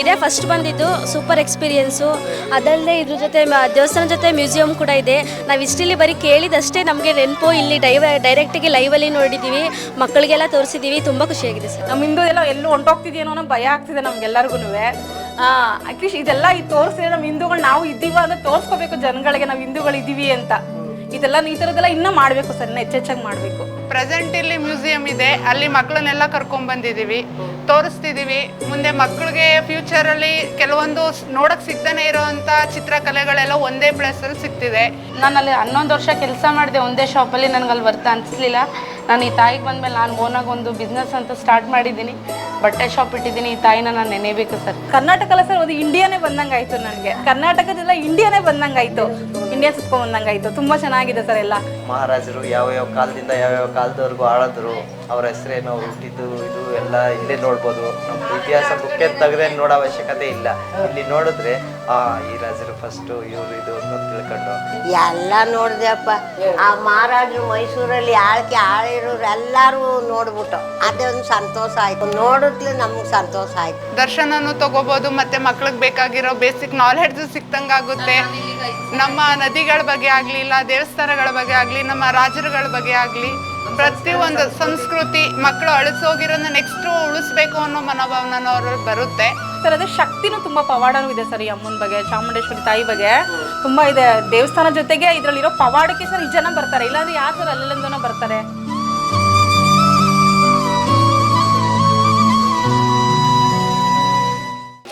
ಇದೇ. ಫಸ್ಟ್ ಬಂದಿದ್ದು super experience ಅದಲ್ಲದೆ ಇದ್ರ ಜೊತೆ ದೇವಸ್ಥಾನ ಜೊತೆ ಮ್ಯೂಸಿಯಂ ಕೂಡ ಇದೆ. ನಾವು ಇಷ್ಟಿಲ್ಲಿ ಬರೀ ಕೇಳಿದಷ್ಟೇ ನಮಗೆ ನೆನಪು ಇಲ್ಲಿ ಡೈವ ಡೈರೆಕ್ಟಾಗಿ ಲೈವಲ್ಲಿ ನೋಡಿದ್ದೀವಿ ಮಕ್ಕಳಿಗೆಲ್ಲ ತೋರಿಸಿದ್ದೀವಿ ತುಂಬ ಖುಷಿಯಾಗಿದೆ ಸರ್. ನಮ್ಮ ಹಿಂದೂ ಎಲ್ಲ ಎಲ್ಲೂ ಹೊಂಟೋಗ್ತಿದೆಯೋ ಅನ್ನೋ ಭಯ ಆಗ್ತಿದೆ ನಮಗೆಲ್ಲರಿಗೂ ಅಟ್ಲೀಸ್ಟ್ ಇದೆಲ್ಲ ಈ ತೋರಿಸಿದ್ರೆ ನಮ್ಮ ಹಿಂದೂಗಳು ನಾವು ಇದ್ದೀವ ಅಂತ ತೋರಿಸ್ಕೋಬೇಕು ಜನಗಳಿಗೆ ನಾವು ಹಿಂದೂಗಳು ಇದ್ದೀವಿ ಅಂತ. ಇದೆಲ್ಲ ಈ ಥರದ್ದೆಲ್ಲ ಇನ್ನೂ ಮಾಡಬೇಕು ಸರ್ ಇನ್ನೂ ಹೆಚ್ಚೆಚ್ಚಾಗಿ ಮಾಡಬೇಕು. ಪ್ರೆಸೆಂಟ್ ಇಲ್ಲಿ ಮ್ಯೂಸಿಯಂ ಇದೆ. ಅಲ್ಲಿ ಮಕ್ಕಳನ್ನೆಲ್ಲ ಕರ್ಕೊಂಡ್ ಬಂದಿದೀವಿ. ತೋರಿಸ್ತಿದೀವಿ. ಮುಂದೆ ಮಕ್ಕಳಿಗೆ ಫ್ಯೂಚರಲ್ಲಿ ಕೆಲವೊಂದು ನೋಡಕ್ಕೆ ನೋಡಕ್ ಸಿಗ್ತಾನೆ ಇರೋಂತ ಚಿತ್ರಕಲೆಗಳೆಲ್ಲ ಒಂದೇ ಪ್ಲೇಸಲ್ಲಿ ಸಿಗ್ತಿದೆ. ನಾನು ಅಲ್ಲಿ ಹನ್ನೊಂದು ವರ್ಷ ಕೆಲಸ ಮಾಡಿದೆ ಒಂದೇ ಶಾಪಲ್ಲಿ ನನಗೆ ಅಲ್ಲಿ ಬರ್ತಾ ಅನಿಸ್ಲಿಲ್ಲ. ನಾನು ಈ ತಾಯಿಗೆ ಬಂದಮೇಲೆ ನಾನು ಓನಾಗಿ ಒಂದು ಬಿಸ್ನೆಸ್ ಅಂತ ಸ್ಟಾರ್ಟ್ ಮಾಡಿದ್ದೀನಿ. ಬಟ್ಟೆ ಶಾಪ್ ಇಟ್ಟಿದ್ದೀನಿ ಈ ತಾಯಿನ ನಾನು ನೆನೆಬೇಕು ಸರ್. ಕರ್ನಾಟಕ ಅಲ್ಲ ಸರ್ ಒಂದು ಇಂಡಿಯಾನೇ ಬಂದಂಗೆ ಆಯ್ತು ನನಗೆ. ಕರ್ನಾಟಕದೆಲ್ಲ ಇಂಡಿಯಾನೇ ಬಂದಂಗೆ ಆಯ್ತು ಇಂಡಿಯಾ ಸುತ್ಕೊಂಡ್ ಬಂದಂಗೆ ಆಯ್ತು ತುಂಬಾ ಚೆನ್ನಾಗಿದೆ ಸರ್ ಎಲ್ಲ. ಮಹಾರಾಜರು ಯಾವ ಯಾವ ಕಾಲದಿಂದ ಯಾವ್ಯಾವ ಕಾಲದವರೆಗೂ ಆಳಿದ್ರು ಅವ್ರ ಹೆಸರೇನು ಹುಟ್ಟಿದ್ದು ಇದು ಎಲ್ಲ ಇಲ್ಲೇ ನೋಡ್ಬೋದು. ನಮ್ಮ ಇತಿಹಾಸ ಬುಕ್ಕೆ ತೆಗೆದೇ ನೋಡೋ ಅವಶ್ಯಕತೆ ಇಲ್ಲ. ಇಲ್ಲಿ ನೋಡಿದ್ರೆ ಆ ಈ ರಾಜರು ಫಸ್ಟು ಇವರು ಇದು ಅಂತ ತಿಳ್ಕೊಂಡು. ಎಲ್ಲ ನೋಡ್ದೆಪ್ಪ. ಆ ಮಹಾರಾಜರು ಮೈಸೂರಲ್ಲಿ ಆಳ್ಕೆ ಆಳಿರೋರು ಎಲ್ಲರೂ ನೋಡ್ಬಿಟ್ಟು ಅದೇ ಒಂದು ಸಂತೋಷ ಆಯ್ತು. ನೋಡಿದ್ಲು ನಮ್ಗೆ ಸಂತೋಷ ಆಯ್ತು. ದರ್ಶನನು ತಗೋಬಹುದು ಮತ್ತೆ ಮಕ್ಳಿಗೆ ಬೇಕಾಗಿರೋ ಬೇಸಿಕ್ ನಾಲೆಡ್ಜ್ ಸಿಕ್ತಂಗಾಗುತ್ತೆ ನಮ್ಮ ನದಿಗಳ ಬಗ್ಗೆ ಆಗ್ಲಿಲ್ಲ ದೇವಸ್ಥಾನಗಳ ಬಗ್ಗೆ ಆಗ್ಲಿ ನಮ್ಮ ರಾಜರುಗಳ ಬಗ್ಗೆ ಆಗಲಿ ಪ್ರತಿಯೊಂದು ಸಂಸ್ಕೃತಿ ಮಕ್ಕಳು ಅಳಿಸೋಗಿರೋದನ್ನ ನೆಕ್ಸ್ಟ್ ಉಳಿಸ್ಬೇಕು ಅನ್ನೋ ಮನೋಭಾವನ ಅವ್ರಲ್ಲಿ ಬರುತ್ತೆ. ಸರ್, ಅದೇ ಶಕ್ತಿನೂ ತುಂಬ ಪವಾಡನೂ ಇದೆ ಸರ್ ಈ ಅಮ್ಮನ ಬಗ್ಗೆ ಚಾಮುಂಡೇಶ್ವರಿ ತಾಯಿ ಬಗ್ಗೆ ತುಂಬ ಇದೆ ದೇವಸ್ಥಾನ ಜೊತೆಗೆ ಇದರಲ್ಲಿರೋ ಪವಾಡಕ್ಕೆ ಸರ್ ಈ ಜನ ಬರ್ತಾರೆ. ಇಲ್ಲಾಂದ್ರೆ ಯಾರು ಸರ್ ಅಲ್ಲೆಲ್ಲಿಂದನೋ ಬರ್ತಾರೆ?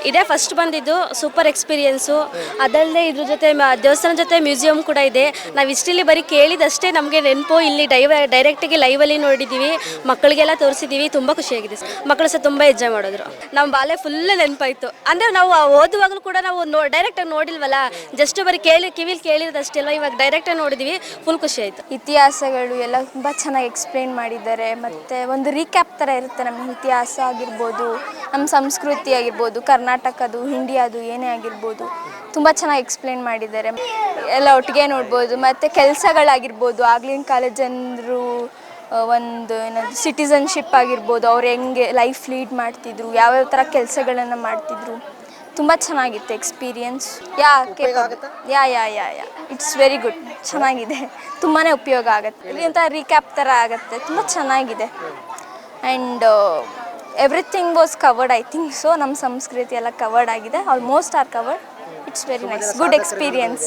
ಇದೇ. ಫಸ್ಟ್ ಬಂದಿದ್ದು ಸೂಪರ್ ಎಕ್ಸ್ಪೀರಿಯೆನ್ಸು ಅದಲ್ಲದೆ ಇದ್ರ ಜೊತೆ ಮ- ದೇವಸ್ಥಾನ ಜೊತೆ ಮ್ಯೂಸಿಯಂ ಕೂಡ ಇದೆ. ನಾವು ಇಷ್ಟಿಲ್ಲಿ ಬರೀ ಕೇಳಿದಷ್ಟೇ ನಮಗೆ ನೆನಪು. ಇಲ್ಲಿ ಡೈವ ಡೈರೆಕ್ಟಾಗಿ ಲೈವಲ್ಲಿ ನೋಡಿದ್ದೀವಿ ಮಕ್ಕಳಿಗೆಲ್ಲ ತೋರಿಸಿದ್ದೀವಿ ತುಂಬ ಖುಷಿಯಾಗಿದೆ ಮಕ್ಕಳು ಸಹ ತುಂಬ ಎಂಜಾಯ್ ಮಾಡಿದ್ರು. ನಮ್ಮ ಬಾಲ್ಯ ಫುಲ್ ನೆನಪಾಯಿತು. ಅಂದರೆ ನಾವು ಓದುವಾಗಲೂ ಕೂಡ ನಾವು ನೋ ಡೈರೆಕ್ಟಾಗಿ ನೋಡಿಲ್ವಲ್ಲ? ಜಸ್ಟ್ ಬರೀ ಕೇಳಿ, ಕಿವಿಲಿ ಕೇಳಿರೋದಷ್ಟೇ ಅಲ್ವಾ? ಇವಾಗ ಡೈರೆಕ್ಟಾಗಿ ನೋಡಿದ್ದೀವಿ ಫುಲ್ ಖುಷಿ ಆಯಿತು. ಇತಿಹಾಸಗಳು ಎಲ್ಲ ತುಂಬ ಚೆನ್ನಾಗಿ ಎಕ್ಸ್ಪ್ಲೇನ್ ಮಾಡಿದ್ದಾರೆ. ಮತ್ತು ಒಂದು ರೀಕ್ಯಾಪ್ ಥರ ಇರುತ್ತೆ. ನಮ್ಮ ಇತಿಹಾಸ ಆಗಿರ್ಬೋದು ನಮ್ಮ ಸಂಸ್ಕೃತಿ ಆಗಿರ್ಬೋದು ಕರ್ನಾಟಕದು ಇಂಡಿಯಾದು ಏನೇ ಆಗಿರ್ಬೋದು ತುಂಬ ಚೆನ್ನಾಗಿ ಎಕ್ಸ್ಪ್ಲೇನ್ ಮಾಡಿದ್ದಾರೆ. ಎಲ್ಲ ಒಟ್ಟಿಗೆ ನೋಡ್ಬೋದು ಮತ್ತು ಕೆಲಸಗಳಾಗಿರ್ಬೋದು ಆಗ್ಲಿನ ಕಾಲೇಜ್ ಜನರು ಒಂದು ಏನದು ಸಿಟಿಸನ್ಶಿಪ್ ಆಗಿರ್ಬೋದು ಅವ್ರು ಹೆಂಗೆ ಲೈಫ್ ಲೀಡ್ ಮಾಡ್ತಿದ್ರು ಯಾವ್ಯಾವ ಥರ ಕೆಲಸಗಳನ್ನು ಮಾಡ್ತಿದ್ರು ತುಂಬ ಚೆನ್ನಾಗಿತ್ತು experience yeah yeah yeah yeah yeah. It's very good ಚೆನ್ನಾಗಿದೆ. ತುಂಬಾ ಉಪಯೋಗ ಆಗುತ್ತೆ. ಇದರಿಂದ ರೀಕ್ಯಾಪ್ ಥರ ಆಗುತ್ತೆ. ತುಂಬ ಚೆನ್ನಾಗಿದೆ. And everything was covered I think so ನಮ್ಮ ಸಂಸ್ಕೃತಿ ಎಲ್ಲ ಕವರ್ಡ್ ಆಗಿದೆ. Almost are covered it's very nice good experience